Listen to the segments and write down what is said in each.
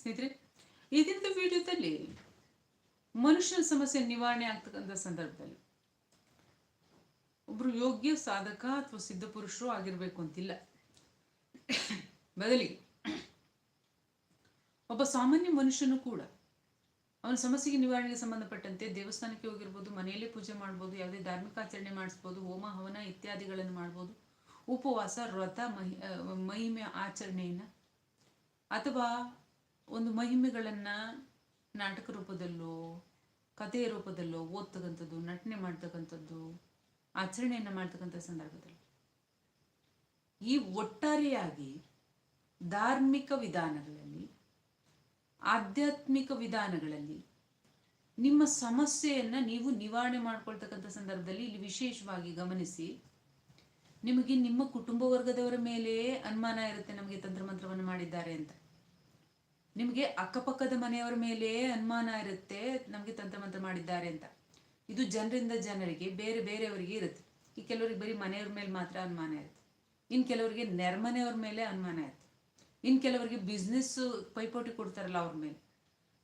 ಸ್ನೇಹಿತರೆ ಈ ವಿಡಿಯೋದಲ್ಲಿ ಮನುಷ್ಯನ ಸಮಸ್ಯೆ ನಿವಾರಣೆ ಆಗ್ತಕ್ಕಂಥ ಸಂದರ್ಭದಲ್ಲಿ ಒಬ್ರು ಯೋಗ್ಯ ಸಾಧಕ ಅಥವಾ ಸಿದ್ಧ ಪುರುಷರು ಆಗಿರ್ಬೇಕು ಅಂತಿಲ್ಲ. ಬದಲಿಗೆ ಒಬ್ಬ ಸಾಮಾನ್ಯ ಮನುಷ್ಯನು ಕೂಡ ಅವನ ಸಮಸ್ಯೆಗೆ ನಿವಾರಣೆಗೆ ಸಂಬಂಧಪಟ್ಟಂತೆ ದೇವಸ್ಥಾನಕ್ಕೆ ಹೋಗಿರ್ಬೋದು, ಮನೆಯಲ್ಲೇ ಪೂಜೆ ಮಾಡ್ಬೋದು, ಯಾವುದೇ ಧಾರ್ಮಿಕ ಆಚರಣೆ ಮಾಡಿಸ್ಬೋದು, ಹೋಮ, ಹವನ ಇತ್ಯಾದಿಗಳನ್ನು ಮಾಡ್ಬೋದು, ಉಪವಾಸ, ವ್ರತ, ಮಹಿ, ಮಹಿಮೆ ಆಚರಣೆಯನ್ನು ಅಥವಾ ಒಂದು ಮಹಿಮೆಗಳನ್ನು ನಾಟಕ ರೂಪದಲ್ಲೋ, ಕಥೆಯ ರೂಪದಲ್ಲೋ ಓದ್ತಕ್ಕಂಥದ್ದು, ನಟನೆ ಮಾಡ್ತಕ್ಕಂಥದ್ದು, ಆಚರಣೆಯನ್ನು ಮಾಡ್ತಕ್ಕಂಥ ಸಂದರ್ಭದಲ್ಲಿ. ಈ ಒಟ್ಟಾರೆಯಾಗಿ ಧಾರ್ಮಿಕ ವಿಧಾನಗಳಲ್ಲಿ, ಆಧ್ಯಾತ್ಮಿಕ ವಿಧಾನಗಳಲ್ಲಿ ನಿಮ್ಮ ಸಮಸ್ಯೆಯನ್ನು ನೀವು ನಿವಾರಣೆ ಮಾಡ್ಕೊಳ್ತಕ್ಕಂಥ ಸಂದರ್ಭದಲ್ಲಿ ಇಲ್ಲಿ ವಿಶೇಷವಾಗಿ ಗಮನಿಸಿ, ನಿಮಗೆ ನಿಮ್ಮ ಕುಟುಂಬ ವರ್ಗದವರ ಮೇಲೆ ಅನುಮಾನ ಇರುತ್ತೆ ನಮಗೆ ತಂತ್ರಮಂತ್ರವನ್ನು ಮಾಡಿದ್ದಾರೆ ಅಂತ. ನಿಮಗೆ ಅಕ್ಕಪಕ್ಕದ ಮನೆಯವರ ಮೇಲೆ ಅನುಮಾನ ಇರುತ್ತೆ, ನಮಗೆ ತಂತ್ರಮಂತ್ರ ಮಾಡಿದ್ದಾರೆ ಅಂತ. ಇದು ಜನರಿಂದ ಜನರಿಗೆ, ಬೇರೆ ಬೇರೆಯವರಿಗೆ ಇರುತ್ತೆ. ಈ ಕೆಲವರಿಗೆ ಬರೀ ಮನೆಯವ್ರ ಮೇಲೆ ಮಾತ್ರ ಅನುಮಾನ ಇರುತ್ತೆ. ಇನ್ನು ಕೆಲವರಿಗೆ ನೆರ್ಮನೆಯವ್ರ ಮೇಲೆ ಅನುಮಾನ ಇರುತ್ತೆ. ಇನ್ನು ಕೆಲವರಿಗೆ ಬಿಸ್ನೆಸ್ ಪೈಪೋಟಿ ಕೊಡ್ತಾರಲ್ಲ ಅವ್ರ ಮೇಲೆ.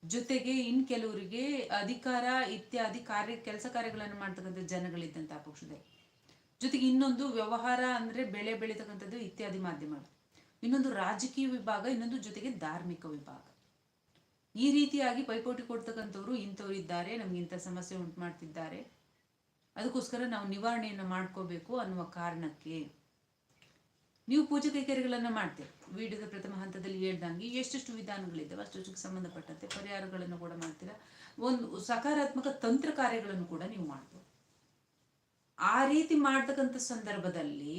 ಜೊತೆಗೆ ಇನ್ನು ಕೆಲವರಿಗೆ ಅಧಿಕಾರ ಇತ್ಯಾದಿ ಕಾರ್ಯ, ಕೆಲಸ ಕಾರ್ಯಗಳನ್ನು ಮಾಡ್ತಕ್ಕಂಥ ಜನಗಳಿದ್ದಂಥ ಆ ಪಕ್ಷದಲ್ಲಿ. ಜೊತೆಗೆ ಇನ್ನೊಂದು ವ್ಯವಹಾರ ಅಂದರೆ ಬೆಳೆ ಬೆಳೀತಕ್ಕಂಥದ್ದು ಇತ್ಯಾದಿ ಮಾಧ್ಯಮಗಳು. ಇನ್ನೊಂದು ರಾಜಕೀಯ ವಿಭಾಗ, ಇನ್ನೊಂದು ಜೊತೆಗೆ ಧಾರ್ಮಿಕ ವಿಭಾಗ. ಈ ರೀತಿಯಾಗಿ ಪೈಪೋಟಿ ಕೊಡ್ತಕ್ಕಂಥವ್ರು ಇಂಥವ್ರು ಇದ್ದಾರೆ, ನಮ್ಗೆ ಇಂಥ ಸಮಸ್ಯೆ ಉಂಟು ಮಾಡ್ತಿದ್ದಾರೆ. ಅದಕ್ಕೋಸ್ಕರ ನಾವು ನಿವಾರಣೆಯನ್ನು ಮಾಡ್ಕೋಬೇಕು ಅನ್ನುವ ಕಾರಣಕ್ಕೆ. ನೀವು ಪೂಜೆ ಕೈಕರ್ಯಗಳನ್ನು ಮಾಡ್ತೀರಿ. ವಿಡಿಯೋದ ಪ್ರಥಮ ಹಂತದಲ್ಲಿ ಹೇಳ್ದಂಗೆ ಎಷ್ಟೆಷ್ಟು ವಿಧಾನಗಳಿದ್ದಾವೆ ಅಷ್ಟಕ್ಕೆ ಸಂಬಂಧಪಟ್ಟಂತೆ ಪರಿಹಾರಗಳನ್ನು ಕೂಡ ಮಾಡ್ತೀರಾ? ಒಂದು ಸಕಾರಾತ್ಮಕ ತಂತ್ರ ಕಾರ್ಯಗಳನ್ನು ಕೂಡ ನೀವು ಮಾಡ್ಬೋದು. ಆ ರೀತಿ ಮಾಡ್ತಕ್ಕಂಥ ಸಂದರ್ಭದಲ್ಲಿ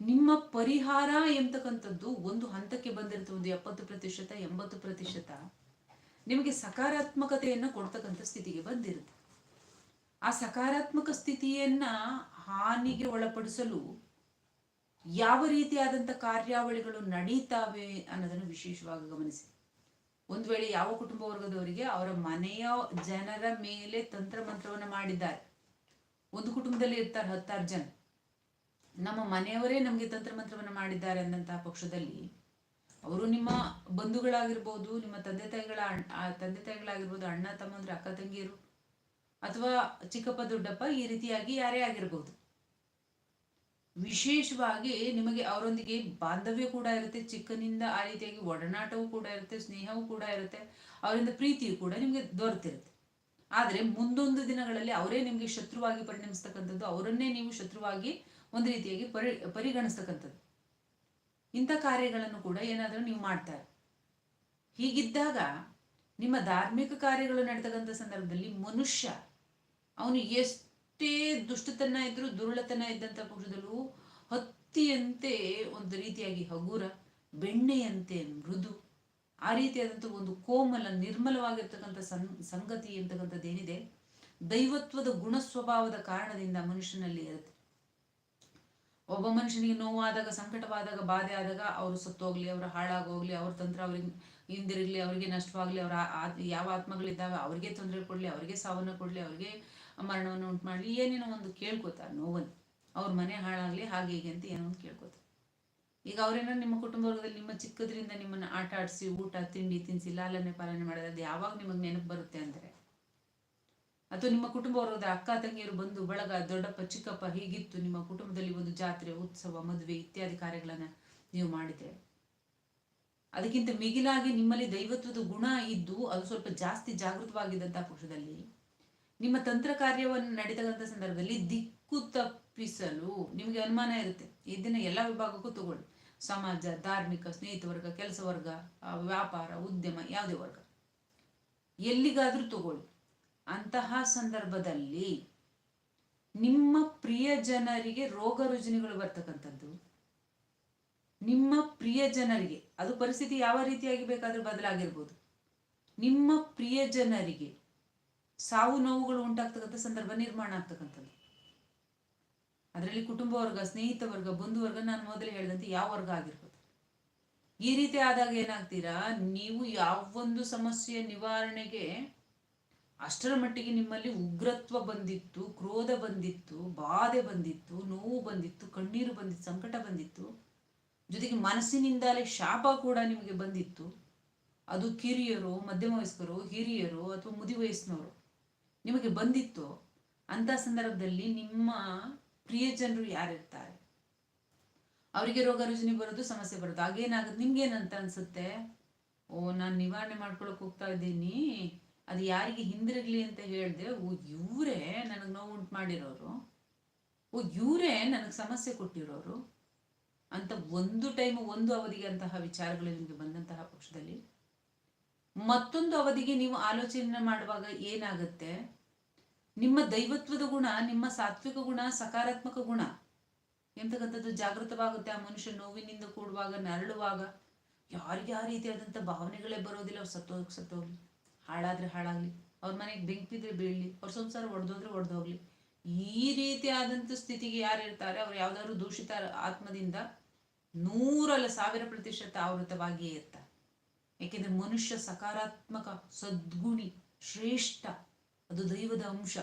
ನಿಮ್ಮ ಪರಿಹಾರ ಎಂತಕ್ಕಂಥದ್ದು? ಒಂದು ಹಂತಕ್ಕೆ ಬಂದಿರುತ್ತೆ, ಒಂದು ಎಪ್ಪತ್ತು ಪ್ರತಿಶತ, ಎಂಬತ್ತು ಪ್ರತಿಶತ. ನಿಮಗೆ ಸಕಾರಾತ್ಮಕತೆಯನ್ನು ಕೊಡ್ತಕ್ಕಂಥ ಸ್ಥಿತಿಗೆ ಬಂದಿರುತ್ತೆ. ಆ ಸಕಾರಾತ್ಮಕ ಸ್ಥಿತಿಯನ್ನ ಹಾನಿಗೆ ಒಳಪಡಿಸಲು ಯಾವ ರೀತಿಯಾದಂಥ ಕಾರ್ಯಾವಳಿಗಳು ನಡೀತಾವೆ ಅನ್ನೋದನ್ನು ವಿಶೇಷವಾಗಿ ಗಮನಿಸಿ. ಒಂದು ವೇಳೆ ಯಾವ ಕುಟುಂಬ ವರ್ಗದವರಿಗೆ ಅವರ ಮನೆಯ ಜನರ ಮೇಲೆ ತಂತ್ರ ಮಂತ್ರವನ್ನು ಮಾಡಿದ್ದಾರೆ. ಒಂದು ಕುಟುಂಬದಲ್ಲಿ ಇರ್ತಾರೆ ಹತ್ತಾರು ಜನ. ನಮ್ಮ ಮನೆಯವರೇ ನಮಗೆ ತಂತ್ರಮಂತ್ರವನ್ನು ಮಾಡಿದ್ದಾರೆ ಅಂದಂತಹ ಪಕ್ಷದಲ್ಲಿ, ಅವರು ನಿಮ್ಮ ಬಂಧುಗಳಾಗಿರ್ಬೋದು, ನಿಮ್ಮ ತಂದೆ ತಾಯಿಗಳ ತಂದೆ ತಾಯಿಗಳಾಗಿರ್ಬೋದು, ಅಣ್ಣ, ತಮ್ಮಂದ್ರೆ, ಅಕ್ಕ, ತಂಗಿಯರು, ಅಥವಾ ಚಿಕ್ಕಪ್ಪ, ದೊಡ್ಡಪ್ಪ ಈ ರೀತಿಯಾಗಿ ಯಾರೇ ಆಗಿರ್ಬೋದು. ವಿಶೇಷವಾಗಿ ನಿಮಗೆ ಅವರೊಂದಿಗೆ ಬಾಂಧವ್ಯ ಕೂಡ ಇರುತ್ತೆ, ಚಿಕ್ಕನಿಂದ ಆ ರೀತಿಯಾಗಿ ಒಡನಾಟವೂ ಕೂಡ ಇರುತ್ತೆ, ಸ್ನೇಹವೂ ಕೂಡ ಇರುತ್ತೆ, ಅವರಿಂದ ಪ್ರೀತಿಯೂ ಕೂಡ ನಿಮಗೆ ದೊರೆತಿರುತ್ತೆ. ಆದರೆ ಮುಂದೊಂದು ದಿನಗಳಲ್ಲಿ ಅವರೇ ನಿಮಗೆ ಶತ್ರುವಾಗಿ ಪರಿಣಮಿಸ್ತಕ್ಕಂಥದ್ದು, ಅವರನ್ನೇ ನೀವು ಶತ್ರುವಾಗಿ ಒಂದು ರೀತಿಯಾಗಿ ಪರಿ, ಪರಿಗಣಿಸ್ತಕ್ಕಂಥದ್ದು. ಇಂಥ ಕಾರ್ಯಗಳನ್ನು ಕೂಡ ಏನಾದರೂ ನೀವು ಮಾಡ್ತಾರೆ ಹೀಗಿದ್ದಾಗ ನಿಮ್ಮ ಧಾರ್ಮಿಕ ಕಾರ್ಯಗಳು ನಡೆತಕ್ಕಂಥ ಸಂದರ್ಭದಲ್ಲಿ ಮನುಷ್ಯ, ಅವನು ಎಷ್ಟೇ ದುಷ್ಟತನ ಇದ್ರೂ, ದುರುಳತನ ಇದ್ದಂಥ ಪಕ್ಷದಲ್ಲೂ ಹತ್ತಿಯಂತೆ ಒಂದು ರೀತಿಯಾಗಿ ಹಗುರ, ಬೆಣ್ಣೆಯಂತೆ ಮೃದು, ಆ ರೀತಿಯಾದಂಥ ಒಂದು ಕೋಮಲ, ನಿರ್ಮಲವಾಗಿರ್ತಕ್ಕಂಥ ಸಂ, ಸಂಗತಿ ಅಂತಕ್ಕಂಥದ್ದು ಏನಿದೆ ದೈವತ್ವದ ಗುಣ ಸ್ವಭಾವದ ಕಾರಣದಿಂದ ಮನುಷ್ಯನಲ್ಲಿ ಇರುತ್ತೆ. ಒಬ್ಬ ಮನುಷ್ಯನಿಗೆ ನೋವಾದಾಗ, ಸಂಕಟವಾದಾಗ ಬಾಧೆ ಆದಾಗ ಅವರು ಸತ್ತೋಗ್ಲಿ, ಅವರು ಹಾಳಾಗೋಗ್ಲಿ, ಅವ್ರ ತಂತ್ರ ಅವ್ರಿಗೆ ಹಿಂದಿರಲಿ, ಅವರಿಗೆ ನಷ್ಟವಾಗ್ಲಿ, ಅವರ ಯಾವ ಆತ್ಮಗಳಿದ್ದಾವೆ ಅವ್ರಿಗೆ ತೊಂದರೆ ಕೊಡ್ಲಿ, ಅವ್ರಿಗೆ ಸಾವನ್ನು ಕೊಡ್ಲಿ, ಅವ್ರಿಗೆ ಮರಣವನ್ನು ಉಂಟು ಮಾಡಲಿ ಏನೇನೋ ಒಂದು ಕೇಳ್ಕೊತಾರೆ ನೋವನ್ನು. ಅವ್ರ ಮನೆ ಹಾಳಾಗ್ಲಿ, ಹಾಗೆ ಹೀಗೆ ಅಂತ ಏನೋ ಒಂದು ಕೇಳ್ಕೊತಾರೆ ಈಗ ಅವರೇನೋ ನಿಮ್ಮ ಕುಟುಂಬ ವರ್ಗದಲ್ಲಿ ನಿಮ್ಮ ಚಿಕ್ಕದ್ರಿಂದ ನಿಮ್ಮನ್ನ ಆಟ ಆಡಿಸಿ, ಊಟ, ತಿಂಡಿ ತಿನ್ನಿಸಿ ಲಾಲನೆ ಪಾಲನೆ ಮಾಡೋದು ಯಾವಾಗ ನಿಮಗೆ ನೆನಪು ಬರುತ್ತೆ ಅಂದರೆ ಅಥವಾ ನಿಮ್ಮ ಕುಟುಂಬ ವರ್ಗದ ಅಕ್ಕ, ತಂಗಿಯರು ಬಂದು ಬಳಗ, ದೊಡ್ಡಪ್ಪ, ಚಿಕ್ಕಪ್ಪ ಹೀಗಿತ್ತು. ನಿಮ್ಮ ಕುಟುಂಬದಲ್ಲಿ ಒಂದು ಜಾತ್ರೆ, ಉತ್ಸವ, ಮದುವೆ ಇತ್ಯಾದಿ ಕಾರ್ಯಗಳನ್ನ ನೀವು ಮಾಡಿದ್ರೆ. ಅದಕ್ಕಿಂತ ಮಿಗಿಲಾಗಿ ನಿಮ್ಮಲ್ಲಿ ದೈವತ್ವದ ಗುಣ ಇದ್ದು ಅದು ಸ್ವಲ್ಪ ಜಾಸ್ತಿ ಜಾಗೃತವಾಗಿದ್ದಂತಹ ಪಕ್ಷದಲ್ಲಿ ನಿಮ್ಮ ತಂತ್ರ ಕಾರ್ಯವನ್ನು ನಡೀತಕ್ಕಂಥ ಸಂದರ್ಭದಲ್ಲಿ ದಿಕ್ಕು ತಪ್ಪಿಸಲು ನಿಮಗೆ ಅನುಮಾನ ಇರುತ್ತೆ. ಇದನ್ನ ಎಲ್ಲ ವಿಭಾಗಕ್ಕೂ ತಗೊಳ್ಳಿ. ಸಮಾಜ, ಧಾರ್ಮಿಕ ಸ್ನೇಹಿತ ವರ್ಗ ಕೆಲಸ ವರ್ಗ, ವ್ಯಾಪಾರ, ಉದ್ಯಮ, ಯಾವುದೇ ವರ್ಗ. ಎಲ್ಲಿಗಾದ್ರೂ ತಗೊಳ್ಳಿ. ಅಂತಹ ಸಂದರ್ಭದಲ್ಲಿ ನಿಮ್ಮ ಪ್ರಿಯ ಜನರಿಗೆ ರೋಗ ರುಜಿನಗಳು ಬರ್ತಕ್ಕಂಥದ್ದು. ನಿಮ್ಮ ಪ್ರಿಯ ಜನರಿಗೆ ಅದು ಪರಿಸ್ಥಿತಿ ಯಾವ ರೀತಿಯಾಗಿ ಬೇಕಾದರೂ ಬದಲಾಗಿರ್ಬೋದು. ನಿಮ್ಮ ಪ್ರಿಯ ಜನರಿಗೆ ಸಾವು ನೋವುಗಳು ಉಂಟಾಗ್ತಕ್ಕಂಥ ಸಂದರ್ಭ ನಿರ್ಮಾಣ ಆಗ್ತಕ್ಕಂಥದ್ದು. ಅದರಲ್ಲಿ ಕುಟುಂಬ ವರ್ಗ, ಸ್ನೇಹಿತ ವರ್ಗ, ಬಂಧು ವರ್ಗ, ನಾನು ಮೊದಲೇ ಹೇಳಿದಂತೆ ಯಾವ ವರ್ಗ ಆಗಿರ್ಬೋದು. ಈ ರೀತಿ ಆದಾಗ ಏನಾಗ್ತೀರಾ? ನೀವು ಯಾವೊಂದು ಸಮಸ್ಯೆಯ ನಿವಾರಣೆಗೆ ಅಷ್ಟರ ಮಟ್ಟಿಗೆ ನಿಮ್ಮಲ್ಲಿ ಉಗ್ರತ್ವ ಬಂದಿತ್ತು, ಕ್ರೋಧ ಬಂದಿತ್ತು, ಬಾಧೆ ಬಂದಿತ್ತು, ನೋವು ಬಂದಿತ್ತು, ಕಣ್ಣೀರು ಬಂದಿತ್ತು, ಸಂಕಟ ಬಂದಿತ್ತು. ಜೊತೆಗೆ ಮನಸ್ಸಿನಿಂದಲೇ ಶಾಪ ಕೂಡ ನಿಮಗೆ ಬಂದಿತ್ತು. ಅದು ಕಿರಿಯರು ಮಧ್ಯಮ ವಯಸ್ಕರು ಹಿರಿಯರು ಅಥವಾ ಮುದಿ ವಯಸ್ಸಿನವರು ನಿಮಗೆ ಬಂದಿತ್ತು ಅಂತ ಸಂದರ್ಭದಲ್ಲಿ ನಿಮ್ಮ ಪ್ರಿಯ ಜನರು ಯಾರಿರ್ತಾರೆ? ಅವರಿಗೆ ರೋಗ ರುಜಿನಿ ಬರೋದು, ಸಮಸ್ಯೆ ಬರೋದು ಆಗೇನಾಗುತ್ತೆ ನಿಮ್ಗೇನಂತ ಅನ್ಸುತ್ತೆ? ಓ, ನಾನು ನಿವಾರಣೆ ಮಾಡ್ಕೊಳಕ್ ಹೋಗ್ತಾ ಇದ್ದೀನಿ. ಅದು ಯಾರಿಗೆ ಹಿಂದಿರಲಿ ಅಂತ ಹೇಳಿದೆ, ಓ, ಇವರೇ ನನಗೆ ನೋವು ಉಂಟು ಮಾಡಿರೋರು. ಓ, ಇವರೇ ನನಗೆ ಸಮಸ್ಯೆ ಕೊಟ್ಟಿರೋರು ಅಂತ ಒಂದು ಟೈಮ್ ಒಂದು ಅವಧಿಗೆ ಅಂತಹ ವಿಚಾರಗಳು ನಿಮಗೆ ಬಂದಂತಹ ಪಕ್ಷದಲ್ಲಿ. ಮತ್ತೊಂದು ಅವಧಿಗೆ ನೀವು ಆಲೋಚನೆ ಮಾಡುವಾಗ ಏನಾಗುತ್ತೆ? ನಿಮ್ಮ ದೈವತ್ವದ ಗುಣ, ನಿಮ್ಮ ಸಾತ್ವಿಕ ಗುಣ, ಸಕಾರಾತ್ಮಕ ಗುಣ, ಎಂತಕ್ಕಂಥದ್ದು ಜಾಗೃತವಾಗುತ್ತೆ ಆ ಮನುಷ್ಯ ನೋವಿನಿಂದ ಕೂಡುವಾಗ, ನರಳುವಾಗ? ಯಾರಿಗೆ ಆ ರೀತಿಯಾದಂಥ ಭಾವನೆಗಳೇ ಬರೋದಿಲ್ಲ, ಅವ್ರು ಸತ್ತೋಗಿ ಸತ್ತೋಗ್ಲಿ. ಹಾಳಾದ್ರೆ ಹಾಳಾಗ್ಲಿ. ಅವ್ರ ಮನೆಗೆ ಬೆಂಕಿ ಬೀಳಲಿ, ಅವ್ರ ಸಂಸಾರ ಒಡೆದೋದ್ರೆ ಒಡೆದೋಗ್ಲಿ. ಈ ರೀತಿಯಾದಂಥ ಸ್ಥಿತಿಗೆ ಯಾರು ಇರ್ತಾರೆ? ಅವ್ರು ಯಾವ್ದಾದ್ರು ದೂಷಿತ ಆತ್ಮದಿಂದ ನೂರಲ್ಲ ಸಾವಿರ ಪ್ರತಿಶತ ಆವೃತವಾಗಿಯೇ ಇರ್ತಾರೆ. ಯಾಕೆಂದ್ರೆ ಮನುಷ್ಯ ಸಕಾರಾತ್ಮಕ, ಸದ್ಗುಣಿ, ಶ್ರೇಷ್ಠ. ಅದು ದೈವದ ಅಂಶ.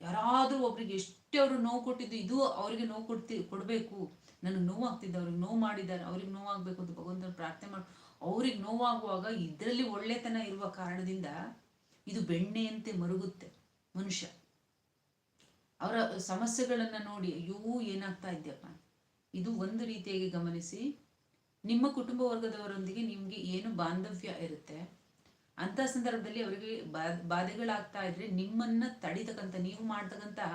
ಯಾರಾದರೂ ಒಬ್ರಿಗೆ ಎಷ್ಟೇ ಅವರು ನೋವು ಕೊಟ್ಟಿದ್ದು ಇದು ಅವರಿಗೆ ನೋವು ಕೊಡ್ತಿ, ಕೊಡಬೇಕು. ನನಗೆ ನೋವಾಗ್ತಿದ್ದೆ ಅವ್ರಿಗೆ ನೋವು ಮಾಡಿದ್ದಾರೆ, ಅವ್ರಿಗೆ ನೋವಾಗಬೇಕು ಅಂತ ಭಗವಂತನ ಪ್ರಾರ್ಥನೆ ಮಾಡಿ ಅವ್ರಿಗೆ ನೋವಾಗುವಾಗ ಇದರಲ್ಲಿ ಒಳ್ಳೆತನ ಇರುವ ಕಾರಣದಿಂದ ಇದು ಬೆಣ್ಣೆಯಂತೆ ಮರುಗುತ್ತೆ ಮನುಷ್ಯ. ಅವರ ಸಮಸ್ಯೆಗಳನ್ನು ನೋಡಿ, ಅಯ್ಯೋ, ಏನಾಗ್ತಾ ಇದ್ಯಪ್ಪ? ಇದು ಒಂದು ರೀತಿಯಾಗಿ ಗಮನಿಸಿ, ನಿಮ್ಮ ಕುಟುಂಬ ವರ್ಗದವರೊಂದಿಗೆ ನಿಮಗೆ ಏನು ಬಾಂಧವ್ಯ ಇರುತ್ತೆ ಅಂತ ಸಂದರ್ಭದಲ್ಲಿ ಅವರಿಗೆ ಬಾಧೆಗಳಾಗ್ತಾ ಇದ್ರೆ ನಿಮ್ಮನ್ನ ತಡಿತಕ್ಕಂಥ, ನೀವು ಮಾಡ್ತಕ್ಕಂತಹ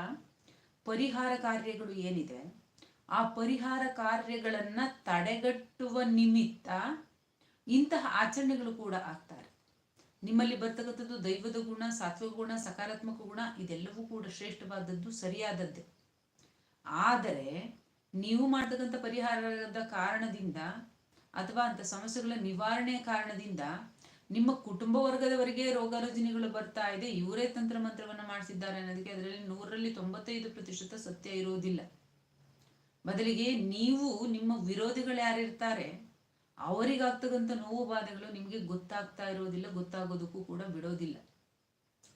ಪರಿಹಾರ ಕಾರ್ಯಗಳು ಏನಿದೆ, ಆ ಪರಿಹಾರ ಕಾರ್ಯಗಳನ್ನ ತಡೆಗಟ್ಟುವ ನಿಮಿತ್ತ ಇಂತಹ ಆಚರಣೆಗಳು ಕೂಡ ಆಗ್ತಾರೆ. ನಿಮ್ಮಲ್ಲಿ ಬರ್ತಕ್ಕಂಥದ್ದು ದೈವದ ಗುಣ, ಸಾತ್ವಿಕ ಗುಣ, ಸಕಾರಾತ್ಮಕ ಗುಣ, ಇದೆಲ್ಲವೂ ಕೂಡ ಶ್ರೇಷ್ಠವಾದದ್ದು, ಸರಿಯಾದದ್ದೇ. ಆದರೆ ನೀವು ಮಾಡ್ತಕ್ಕಂಥ ಪರಿಹಾರದ ಕಾರಣದಿಂದ ಅಥವಾ ಅಂತ ಸಮಸ್ಯೆಗಳ ನಿವಾರಣೆಯ ಕಾರಣದಿಂದ ನಿಮ್ಮ ಕುಟುಂಬ ವರ್ಗದವರಿಗೆ ರೋಗ ರುಜಿನಿಗಳು ಬರ್ತಾ ಇದೆ. ಇವರೇ ತಂತ್ರ ಮಂತ್ರವನ್ನು ಮಾಡಿಸಿದ್ದಾರೆ ಅನ್ನೋದಕ್ಕೆ ಅದರಲ್ಲಿ ನೂರರಲ್ಲಿ ತೊಂಬತ್ತೈದು ಪ್ರತಿಶತ ಸತ್ಯ ಇರುವುದಿಲ್ಲ ಬದಲಿಗೆ ನೀವು ನಿಮ್ಮ ವಿರೋಧಿಗಳು ಯಾರಿರ್ತಾರೆ? ಅವರಿಗಾಗ್ತಕ್ಕಂಥ ನೋವು ಬಾಧೆಗಳು ನಿಮಗೆ ಗೊತ್ತಾಗ್ತಾ ಇರೋದಿಲ್ಲ, ಗೊತ್ತಾಗೋದಕ್ಕೂ ಕೂಡ ಬಿಡೋದಿಲ್ಲ.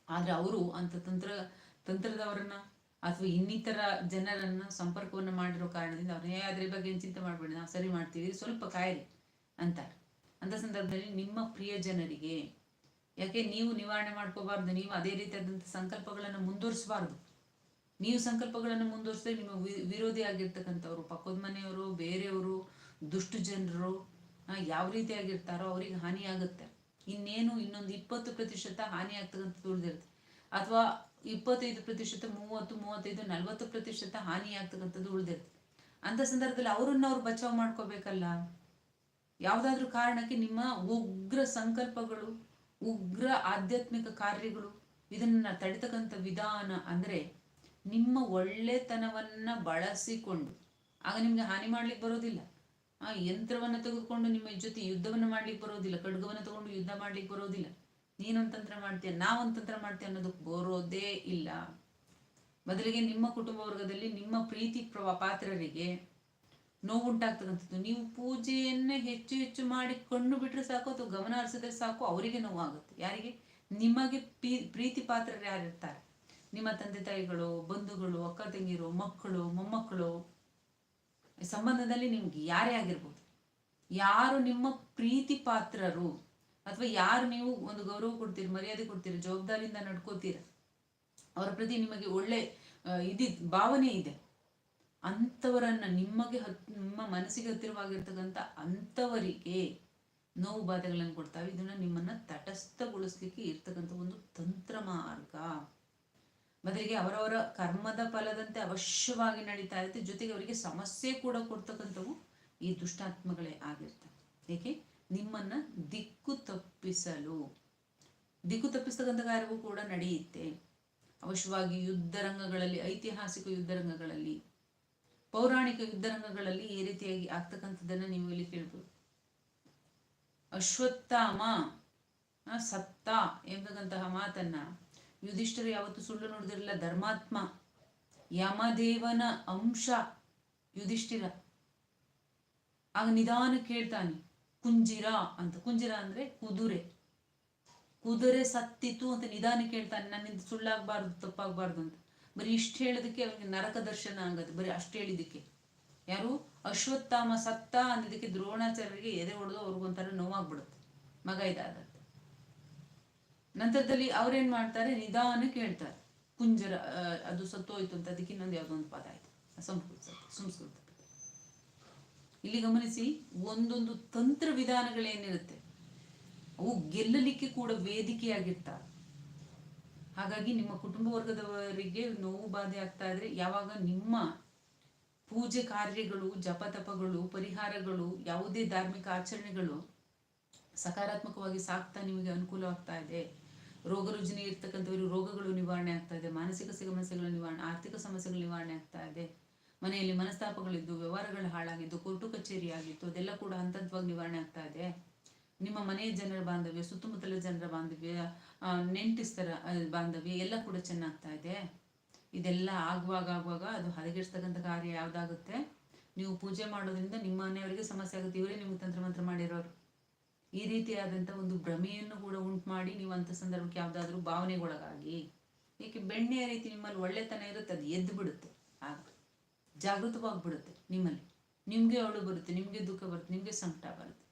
ಆದರೆ ಅವರು ಅಂತ ತಂತ್ರ, ತಂತ್ರದವರನ್ನ ಅಥವಾ ಇನ್ನಿತರ ಜನರನ್ನ ಸಂಪರ್ಕವನ್ನು ಮಾಡಿರೋ ಕಾರಣದಿಂದ ಅವ್ರನ್ನೇ ಅದ್ರ ಬಗ್ಗೆ ಚಿಂತೆ ಮಾಡಬೇಡಿ, ನಾವು ಸರಿ ಮಾಡ್ತೀವಿ ಸ್ವಲ್ಪ ಕಾಯಿರಿ ಅಂತಾರೆ. ಅಂತ ಸಂದರ್ಭದಲ್ಲಿ ನಿಮ್ಮ ಪ್ರಿಯ ಜನರಿಗೆ, ಯಾಕೆ ನೀವು ನಿವಾರಣೆ ಮಾಡ್ಕೋಬಾರ್ದು, ನೀವು ಅದೇ ರೀತಿಯಾದಂಥ ಸಂಕಲ್ಪಗಳನ್ನು ಮುಂದುವರಿಸಬಾರ್ದು. ನೀವು ಸಂಕಲ್ಪಗಳನ್ನು ಮುಂದುವರಿಸಿದ್ರೆ ನಿಮ್ಮ ವಿರೋಧಿ ಆಗಿರ್ತಕ್ಕಂಥವ್ರು, ಪಕ್ಕದ ಮನೆಯವರು, ಬೇರೆಯವರು, ದುಷ್ಟು ಜನರು ಯಾವ ರೀತಿಯಾಗಿರ್ತಾರೋ ಅವ್ರಿಗೆ ಹಾನಿ ಆಗುತ್ತೆ. ಇನ್ನೇನು ಇನ್ನೊಂದು ಇಪ್ಪತ್ತು ಪ್ರತಿಶತ ಹಾನಿ ಆಗ್ತಕ್ಕಂಥದ್ದು ಉಳಿದಿರುತ್ತೆ ಅಥವಾ ಇಪ್ಪತ್ತೈದು ಪ್ರತಿಶತ, ಮೂವತ್ತು, ಮೂವತ್ತೈದು, ನಲ್ವತ್ತು ಪ್ರತಿಶತ ಹಾನಿ ಆಗ್ತಕ್ಕಂಥದ್ದು ಉಳಿದಿರುತ್ತೆ ಅಂತ ಸಂದರ್ಭದಲ್ಲಿ ಅವರನ್ನು ಅವ್ರು ಬಚಾವ್ ಮಾಡ್ಕೋಬೇಕಲ್ಲ? ಯಾವುದಾದ್ರೂ ಕಾರಣಕ್ಕೆ ನಿಮ್ಮ ಉಗ್ರ ಸಂಕಲ್ಪಗಳು, ಉಗ್ರ ಆಧ್ಯಾತ್ಮಿಕ ಕಾರ್ಯಗಳು, ಇದನ್ನ ತಡಿತಕ್ಕಂಥ ವಿಧಾನ ಅಂದ್ರೆ ನಿಮ್ಮ ಒಳ್ಳೆತನವನ್ನು ಬಳಸಿಕೊಂಡು, ಆಗ ನಿಮಗೆ ಹಾನಿ ಮಾಡ್ಲಿಕ್ಕೆ ಬರೋದಿಲ್ಲ. ಆ ಯಂತ್ರವನ್ನ ತೆಗೆದುಕೊಂಡು ನಿಮ್ಮ ಜೊತೆ ಯುದ್ಧವನ್ನು ಮಾಡ್ಲಿಕ್ಕೆ ಬರೋದಿಲ್ಲ, ಖಡ್ಗವನ್ನ ತಗೊಂಡು ಯುದ್ಧ ಮಾಡ್ಲಿಕ್ಕೆ ಬರೋದಿಲ್ಲ. ನೀನೊಂದು ತಂತ್ರ ಮಾಡ್ತೀಯ ನಾವೊಂದು ತಂತ್ರ ಮಾಡ್ತೀಯ ಅನ್ನೋದಕ್ಕೆ ಬರೋದೇ ಇಲ್ಲ. ಬದಲಿಗೆ ನಿಮ್ಮ ಕುಟುಂಬ ವರ್ಗದಲ್ಲಿ ನಿಮ್ಮ ಪ್ರೀತಿ ಪಾತ್ರರಿಗೆ ನೋವುಂಟಾಗ್ತಕ್ಕಂಥದ್ದು. ನೀವು ಪೂಜೆಯನ್ನ ಹೆಚ್ಚು ಹೆಚ್ಚು ಮಾಡಿ ಕಣ್ಣು ಬಿಟ್ಟರೆ ಸಾಕು ಅಥವಾ ಗಮನ ಹರಿಸಿದ್ರೆ ಸಾಕು, ಅವರಿಗೆ ನೋವಾಗುತ್ತೆ. ಯಾರಿಗೆ? ನಿಮಗೆ ಪ್ರೀತಿ ಪಾತ್ರರು ಯಾರಿರ್ತಾರೆ? ನಿಮ್ಮ ತಂದೆ ತಾಯಿಗಳು, ಬಂಧುಗಳು, ಅಕ್ಕ ತಂಗಿರು, ಮಕ್ಕಳು, ಮೊಮ್ಮಕ್ಕಳು. ಸಂಬಂಧದಲ್ಲಿ ನಿಮ್ಗೆ ಯಾರೇ ಆಗಿರ್ಬೋದು, ಯಾರು ನಿಮ್ಮ ಪ್ರೀತಿ ಪಾತ್ರರು ಅಥವಾ ಯಾರು ನೀವು ಒಂದು ಗೌರವ ಕೊಡ್ತೀರಿ, ಮರ್ಯಾದೆ ಕೊಡ್ತೀರಿ, ಜವಾಬ್ದಾರಿಯಿಂದ ನಡ್ಕೋತೀರ, ಅವರ ಪ್ರತಿ ನಿಮಗೆ ಒಳ್ಳೆ ಇದಿ, ಭಾವನೆ ಇದೆ. ಅಂಥವರನ್ನ ನಿಮಗೆ ಹತ್, ನಿಮ್ಮ ಮನಸ್ಸಿಗೆ ಹತ್ತಿರವಾಗಿರ್ತಕ್ಕಂಥ ಅಂಥವರಿಗೆ ನೋವು ಬಾಧೆಗಳನ್ನು ಕೊಡ್ತಾವೆ. ಇದನ್ನ ನಿಮ್ಮನ್ನ ತಟಸ್ಥಗೊಳಿಸ್ಲಿಕ್ಕೆ ಇರ್ತಕ್ಕಂಥ ಒಂದು ತಂತ್ರ ಮಾರ್ಗ ಬದಲಿಗೆ ಅವರವರ ಕರ್ಮದ ಫಲದಂತೆ ಅವಶ್ಯವಾಗಿ ನಡೀತಾ ಇರುತ್ತೆ. ಜೊತೆಗೆ ಅವರಿಗೆ ಸಮಸ್ಯೆ ಕೂಡ ಕೊಡ್ತಕ್ಕಂಥವು ಈ ದುಷ್ಟಾತ್ಮಗಳೇ ಆಗಿರ್ತವೆ. ಏಕೆ? ನಿಮ್ಮನ್ನ ದಿಕ್ಕು ತಪ್ಪಿಸಲು. ದಿಕ್ಕು ತಪ್ಪಿಸ್ತಕ್ಕಂಥ ಕಾರ್ಯವೂ ಕೂಡ ನಡೆಯುತ್ತೆ. ಅವಶ್ಯವಾಗಿ ಯುದ್ಧ ರಂಗಗಳಲ್ಲಿ ಐತಿಹಾಸಿಕ ಯುದ್ಧ ರಂಗಗಳಲ್ಲಿ ಪೌರಾಣಿಕ ಯುದ್ಧ ರಂಗಗಳಲ್ಲಿ ಈ ರೀತಿಯಾಗಿ ಆಗ್ತಕ್ಕಂಥದ್ದನ್ನ ನೀವು ಇಲ್ಲಿ ಕೇಳ್ಬೋದು. ಅಶ್ವತ್ಥಾಮ ಸತ್ತ ಎಂಬಂತಹ ಮಾತನ್ನ ಯುಧಿಷ್ಠರು ಯಾವತ್ತು ಸುಳ್ಳು ನೋಡಿದಿರಲಿಲ್ಲ. ಧರ್ಮಾತ್ಮ, ಯಮದೇವನ ಅಂಶ ಯುಧಿಷ್ಠಿರ. ಆಗ ನಿಧಾನ ಕೇಳ್ತಾನೆ, ಕುಂಜಿರ ಅಂತ. ಕುಂಜಿರ ಅಂದ್ರೆ ಕುದುರೆ. ಕುದುರೆ ಸತ್ತಿತ್ತು ಅಂತ ನಿಧಾನ ಕೇಳ್ತಾನೆ, ನನ್ನಿಂದ ಸುಳ್ಳಾಗಬಾರ್ದು, ತಪ್ಪಾಗಬಾರ್ದು ಅಂತ. ಬರೀ ಇಷ್ಟು ಹೇಳೋದಕ್ಕೆ ಅವನಿಗೆ ನರಕ ದರ್ಶನ ಆಗತ್ತೆ ಬರೀ ಅಷ್ಟು ಹೇಳಿದಕ್ಕೆ ಯಾರು? ಅಶ್ವತ್ಥಾಮ ಸತ್ತ ಅನ್ನೋದಕ್ಕೆ ದ್ರೋಣಾಚಾರ್ಯರಿಗೆ ಎದೆ ಹೊಡೆದು ಅವ್ರಿಗೊಂಥರ ನೋವಾಗ್ಬಿಡುತ್ತೆ, ಮಗ ಇದಾದಂತ. ನಂತರದಲ್ಲಿ ಅವ್ರೇನ್ ಮಾಡ್ತಾರೆ? ನಿಧಾನಕ್ಕೆ ಹೇಳ್ತಾರೆ ಕುಂಜರ ಅದು ಸತ್ತೋಯ್ತು ಅಂತ, ಅದಕ್ಕೆ ಇನ್ನೊಂದು ಯಾವುದೋ ಒಂದು ಪದ ಆಯ್ತು. ಸಂಸ್ಕೃತ ಸಂಸ್ಕೃತ. ಇಲ್ಲಿ ಗಮನಿಸಿ, ಒಂದೊಂದು ತಂತ್ರ ವಿಧಾನಗಳೇನಿರುತ್ತೆ, ಅವು ಗೆಲ್ಲಲಿಕ್ಕೆ ಕೂಡ ವೇದಿಕೆಯಾಗಿರ್ತಾರೆ ಹಾಗಾಗಿ ನಿಮ್ಮ ಕುಟುಂಬ ವರ್ಗದವರಿಗೆ ನೋವು ಬಾಧೆ ಆಗ್ತಾ ಇದ್ರೆ, ಯಾವಾಗ ನಿಮ್ಮ ಪೂಜೆ ಕಾರ್ಯಗಳು ಜಪತಪಗಳು ಪರಿಹಾರಗಳು, ಯಾವುದೇ ಧಾರ್ಮಿಕ ಆಚರಣೆಗಳು ಸಕಾರಾತ್ಮಕವಾಗಿ ಸಾಕ್ತಾ ನಿಮಗೆ ಅನುಕೂಲವಾಗ್ತಾ ಇದೆ ರೋಗ ರುಜಿನಿ ಇರ್ತಕ್ಕಂಥವರು ರೋಗಗಳು ನಿವಾರಣೆ ಆಗ್ತಾ ಇದೆ, ಮಾನಸಿಕ ಸಮಸ್ಯೆಗಳು ನಿವಾರಣೆ, ಆರ್ಥಿಕ ಸಮಸ್ಯೆಗಳು ನಿವಾರಣೆ ಆಗ್ತಾ ಇದೆ. ಮನೆಯಲ್ಲಿ ಮನಸ್ತಾಪಗಳಿದ್ದು, ವ್ಯವಹಾರಗಳು ಹಾಳಾಗಿದ್ದು, ಕೋರ್ಟು ಕಚೇರಿ ಆಗಿತ್ತು ಅದೆಲ್ಲ ಕೂಡ ಹಂತದ್ವಾಗಿ ನಿವಾರಣೆ ಆಗ್ತಾ ಇದೆ. ನಿಮ್ಮ ಮನೆಯ ಜನರ ಬಾಂಧವ್ಯ, ಸುತ್ತಮುತ್ತಲ ಜನರ ಬಾಂಧವ್ಯ ನೆಂಟಿಸ್ತರ ಬಾಂಧವ್ಯ ಎಲ್ಲ ಕೂಡ ಚೆನ್ನಾಗ್ತಾ ಇದೆ. ಇದೆಲ್ಲ ಆಗುವಾಗ ಆಗುವಾಗ ಅದು ಹದಗೆಡಿಸ್ತಕ್ಕಂಥ ಕಾರ್ಯ ಯಾವ್ದಾಗುತ್ತೆ? ನೀವು ಪೂಜೆ ಮಾಡೋದ್ರಿಂದ ನಿಮ್ಮ ಮನೆಯವರಿಗೆ ಸಮಸ್ಯೆ ಆಗುತ್ತೆ. ಇವರೇ ನಿಮ್ಗೆ ತಂತ್ರಮಂತ್ರ ಮಾಡಿರೋರು. ಈ ರೀತಿಯಾದಂಥ ಒಂದು ಭ್ರಮೆಯನ್ನು ಕೂಡ ಉಂಟು ಮಾಡಿ ನೀವು ಅಂಥ ಸಂದರ್ಭಕ್ಕೆ ಯಾವುದಾದ್ರೂ ಭಾವನೆಗೊಳಗಾಗಿ. ಏಕೆ ಬೆಣ್ಣೆಯ ರೀತಿ ನಿಮ್ಮಲ್ಲಿ ಒಳ್ಳೆತನ ಇರುತ್ತೆ, ಅದು ಎದ್ದು ಬಿಡುತ್ತೆ. ಆಗ ಜಾಗೃತವಾಗಿಬಿಡುತ್ತೆ ನಿಮ್ಮಲ್ಲಿ. ನಿಮಗೆ ಅವಳು ಬರುತ್ತೆ, ನಿಮಗೆ ದುಃಖ ಬರುತ್ತೆ, ನಿಮಗೆ ಸಂಕಟ ಬರುತ್ತೆ.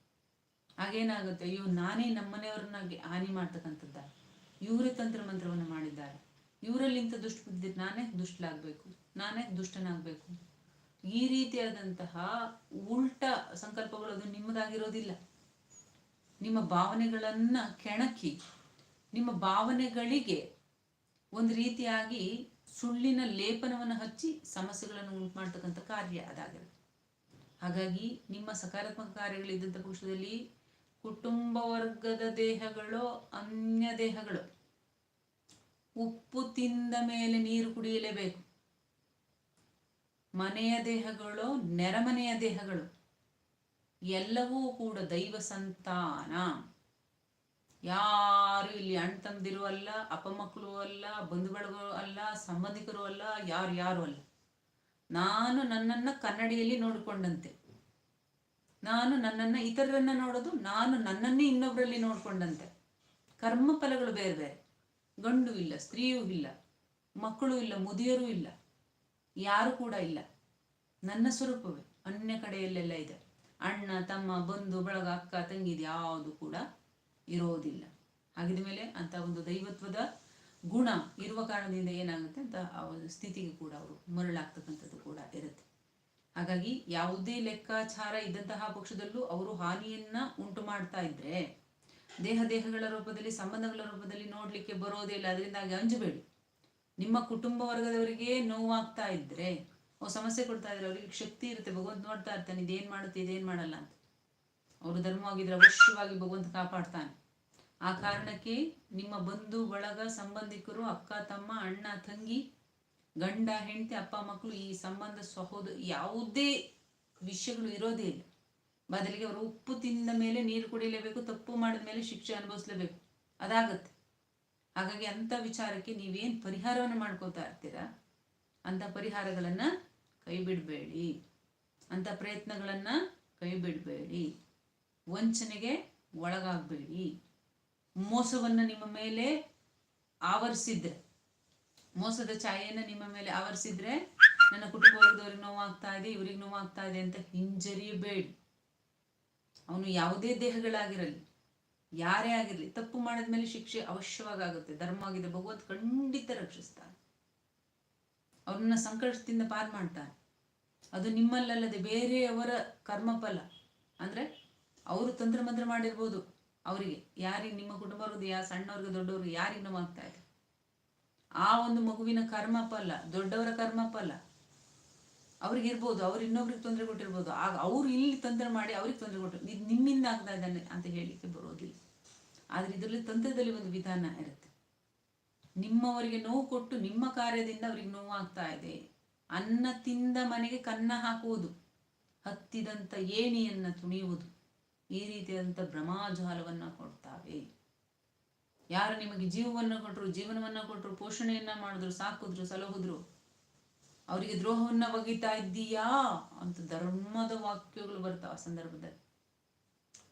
ಹಾಗೇನಾಗುತ್ತೆ, ಅಯ್ಯೋ, ನಾನೇ ನಮ್ಮನೆಯವ್ರನ್ನ ಗೆ- ಹಾನಿ ಮಾಡ್ತಕ್ಕಂಥದ್ದ ಇವರೇ ತಂತ್ರ ಮಂತ್ರವನ್ನು ಮಾಡಿದ್ದಾರೆ. ಇವರಲ್ಲಿ ಇಂಥ ದುಷ್ಟ ಬುದ್ಧಿ, ನಾನೇ ದುಷ್ಟಲಾಗಬೇಕು ನಾನೇ ದುಷ್ಟನಾಗಬೇಕು. ಈ ರೀತಿಯಾದಂತಹ ಉಲ್ಟ ಸಂಕಲ್ಪಗಳು ಅದು ನಿಮ್ಮದಾಗಿರೋದಿಲ್ಲ. ನಿಮ್ಮ ಭಾವನೆಗಳನ್ನು ಕೆಣಕಿ, ನಿಮ್ಮ ಭಾವನೆಗಳಿಗೆ ಒಂದು ರೀತಿಯಾಗಿ ಸುಳ್ಳಿನ ಲೇಪನವನ್ನು ಹಚ್ಚಿ ಸಮಸ್ಯೆಗಳನ್ನು ಉಂಟು ಮಾಡ್ತಕ್ಕಂಥ ಕಾರ್ಯ ಅದಾಗಿರುತ್ತೆ ಹಾಗಾಗಿ ನಿಮ್ಮ ಸಕಾರಾತ್ಮಕ ಕಾರ್ಯಗಳಿದ್ದಂಥ ಪಕ್ಷದಲ್ಲಿ ಕುಟುಂಬ ವರ್ಗದ ದೇಹಗಳು ಅನ್ಯ ದೇಹಗಳು ಉಪ್ಪು ತಿಂದ ಮೇಲೆ ನೀರು ಕುಡಿಯಲೇಬೇಕು. ಮನೆಯ ದೇಹಗಳು ನೆರಮನೆಯ ದೇಹಗಳು ಎಲ್ಲವೂ ಕೂಡ ದೈವ ಸಂತಾನ. ಯಾರು ಇಲ್ಲಿ ಅಣ್ಣ ತಂದಿರು ಅಲ್ಲ, ಅಪ್ಪಮಕ್ಕಳು ಅಲ್ಲ ಬಂಧು ಅಲ್ಲ, ಸಂಬಂಧಿಕರು ಅಲ್ಲ, ಯಾರು ಯಾರು ಅಲ್ಲ. ನಾನು ನನ್ನನ್ನ ಕನ್ನಡಿಯಲ್ಲಿ ನೋಡಿಕೊಂಡಂತೆ. ನಾನು ನನ್ನನ್ನ ಇತರರನ್ನ ನೋಡೋದು, ನಾನು ನನ್ನನ್ನೇ ಇನ್ನೊಬ್ಬರಲ್ಲಿ ನೋಡಿಕೊಂಡಂತೆ. ಕರ್ಮ ಫಲಗಳು ಬೇರೆ ಬೇರೆ. ಗಂಡು ಇಲ್ಲ, ಸ್ತ್ರೀಯೂ ಇಲ್ಲ, ಮಕ್ಕಳು ಇಲ್ಲ, ಮುದಿಯರೂ ಇಲ್ಲ, ಯಾರು ಕೂಡ ಇಲ್ಲ. ನನ್ನ ಸ್ವರೂಪವೇ, ಅನ್ಯ ಕಡೆಯಲ್ಲೆಲ್ಲ ಇದೆ. ಅಣ್ಣ, ತಮ್ಮ, ಬಂಧು, ಬಳಗ, ಅಕ್ಕ, ತಂಗಿ ಯಾವುದು ಕೂಡ ಇರೋದಿಲ್ಲ. ಹಾಗಿದ ಮೇಲೆ ಅಂತ ಒಂದು ದೈವತ್ವದ ಗುಣ ಇರುವ ಕಾರಣದಿಂದ ಏನಾಗುತ್ತೆ ಅಂತ ಆ ಒಂದು ಸ್ಥಿತಿಗೆ ಕೂಡ ಅವರು ಮರಳಾಗ್ತಕ್ಕಂಥದ್ದು ಕೂಡ ಇರುತ್ತೆ. ಹಾಗಾಗಿ ಯಾವುದೇ ಲೆಕ್ಕಾಚಾರ ಇದ್ದಂತಹ ಪಕ್ಷದಲ್ಲೂ ಅವರು ಹಾನಿಯನ್ನ ಉಂಟು ಮಾಡ್ತಾ ಇದ್ರೆ ದೇಹ ದೇಹಗಳ ರೂಪದಲ್ಲಿ, ಸಂಬಂಧಗಳ ರೂಪದಲ್ಲಿ ನೋಡ್ಲಿಕ್ಕೆ ಬರೋದೇ ಇಲ್ಲ. ಅದರಿಂದಾಗಿ ಅಂಜಬೇಡಿ. ನಿಮ್ಮ ಕುಟುಂಬ ವರ್ಗದವರಿಗೆ ನೋವಾಗ್ತಾ ಇದ್ರೆ ಸಮಸ್ಯೆ ಕೊಡ್ತಾ ಇದ್ರೆ ಅವರಿಗೆ ಶಕ್ತಿ ಇರುತ್ತೆ. ಭಗವಂತ ನೋಡ್ತಾ ಇರ್ತಾನೆ. ಇದೇನ್ ಮಾಡುತ್ತೆ ಇದೇನ್ ಮಾಡಲ್ಲ ಅಂತ. ಅವರು ಧರ್ಮವಾಗಿದ್ರೆ ಅವಶ್ಯವಾಗಿ ಭಗವಂತ ಕಾಪಾಡ್ತಾನೆ. ಆ ಕಾರಣಕ್ಕೆ ನಿಮ್ಮ ಬಂಧು, ಬಳಗ, ಸಂಬಂಧಿಕರು, ಅಕ್ಕ, ತಮ್ಮ, ಅಣ್ಣ, ತಂಗಿ, ಗಂಡ, ಹೆಂಡತಿ, ಅಪ್ಪ, ಮಕ್ಕಳು ಈ ಸಂಬಂಧ, ಸಹೋದ, ಯಾವುದೇ ವಿಷಯಗಳು ಇರೋದೇ ಇಲ್ಲ. ಬದಲಿಗೆ ಅವರು ಉಪ್ಪು ತಿಂದ ಮೇಲೆ ನೀರು ಕುಡಿಯಲೇಬೇಕು, ತಪ್ಪು ಮಾಡಿದ ಮೇಲೆ ಶಿಕ್ಷೆ ಅನುಭವಿಸ್ಲೇಬೇಕು. ಅದಾಗತ್ತೆ. ಹಾಗಾಗಿ ಅಂಥ ವಿಚಾರಕ್ಕೆ ನೀವೇನು ಪರಿಹಾರವನ್ನು ಮಾಡ್ಕೋತಾ ಇರ್ತೀರಾ? ಅಂಥ ಪರಿಹಾರಗಳನ್ನ ಕೈ ಬಿಡಬೇಡಿ ಅಂಥ ಪ್ರಯತ್ನಗಳನ್ನು ಕೈ ಬಿಡಬೇಡಿ ವಂಚನೆಗೆ ಒಳಗಾಗಬೇಡಿ. ಮೋಸವನ್ನು ನಿಮ್ಮ ಮೇಲೆ ಆವರಿಸಿದ್ರೆ, ಮೋಸದ ಛಾಯೆಯನ್ನು ನಿಮ್ಮ ಮೇಲೆ ಆವರಿಸಿದ್ರೆ ನನ್ನ ಕುಟುಂಬ ವರ್ಗದವ್ರಿಗೆ ನೋವಾಗ್ತಾ ಇದೆ, ಇವ್ರಿಗೆ ನೋವಾಗ್ತಾ ಇದೆ ಅಂತ ಹಿಂಜರಿಯಬೇಡಿ. ಅವನು ಯಾವುದೇ ದೇಹಗಳಾಗಿರಲಿ, ಯಾರೇ ಆಗಿರಲಿ, ತಪ್ಪು ಮಾಡಿದ್ಮೇಲೆ ಶಿಕ್ಷೆ ಅವಶ್ಯವಾಗುತ್ತೆ ಧರ್ಮ ಆಗಿದೆ, ಭಗವಂತ ಖಂಡಿತ ರಕ್ಷಿಸ್ತಾನೆ. ಅವ್ರನ್ನ ಸಂಕಷ್ಟದಿಂದ ಪಾರ್ ಮಾಡ್ತಾರೆ. ಅದು ನಿಮ್ಮಲ್ಲಲ್ಲದೆ ಬೇರೆಯವರ ಕರ್ಮಫಲ. ಅಂದ್ರೆ ಅವರು ತಂತ್ರ ಮಂತ್ರ ಮಾಡಿರ್ಬೋದು. ಅವರಿಗೆ ಯಾರಿಗೆ ನಿಮ್ಮ ಕುಟುಂಬವ್ರದ್ದು ಯಾ ಸಣ್ಣವ್ರಿಗೆ ದೊಡ್ಡವ್ರಿಗೆ ಯಾರಿಗೆ ನೋವಾಗ್ತಾ ಇದೆ? ಆ ಒಂದು ಮಗುವಿನ ಕರ್ಮ ಫಲ ದೊಡ್ಡವರ ಕರ್ಮ ಫಲ ಅವ್ರಿಗೆ ಇರ್ಬೋದು. ಅವ್ರು ಇನ್ನೊಬ್ರಿಗೆ ತೊಂದರೆ ಕೊಟ್ಟಿರ್ಬೋದು. ಆಗ ಅವ್ರು ಇಲ್ಲಿ ತೊಂದರೆ ಮಾಡಿ ಅವ್ರಿಗೆ ತೊಂದರೆ ಕೊಟ್ಟರು ಇದು ನಿಮ್ಮಿಂದ ಆಗ್ತಾ ಇದ್ದಾನೆ ಅಂತ ಹೇಳಲಿಕ್ಕೆ ಬರೋದಿಲ್ಲ. ಆದ್ರೆ ಇದರಲ್ಲಿ ತಂತ್ರದಲ್ಲಿ ಒಂದು ವಿಧಾನ ಇರುತ್ತೆ. ನಿಮ್ಮವರಿಗೆ ನೋವು ಕೊಟ್ಟು ನಿಮ್ಮ ಕಾರ್ಯದಿಂದ ಅವರಿಗೆ ನೋವಾಗ್ತಾ ಇದೆ. ಅನ್ನ ತಿಂದ ಮನೆಗೆ ಕನ್ನ ಹಾಕುವುದು ಹತ್ತಿದಂಥ ಏಣಿಯನ್ನು ತುಣಿಯುವುದು, ಈ ರೀತಿಯಾದಂಥ ಭ್ರಮಾಜಾಲವನ್ನ ಕೊಡ್ತಾವೆ. ಯಾರು ನಿಮಗೆ ಜೀವವನ್ನ ಕೊಟ್ಟರು ಜೀವನವನ್ನ ಕೊಟ್ಟರು ಪೋಷಣೆಯನ್ನ ಮಾಡಿದ್ರು, ಸಾಕಿದ್ರು, ಸಲಹುದ್ರು, ಅವರಿಗೆ ದ್ರೋಹವನ್ನು ಒಗೀತಾ ಇದ್ದೀಯಾ ಅಂತ ಧರ್ಮದ ವಾಕ್ಯಗಳು ಬರ್ತಾವ ಆ ಸಂದರ್ಭದಲ್ಲಿ.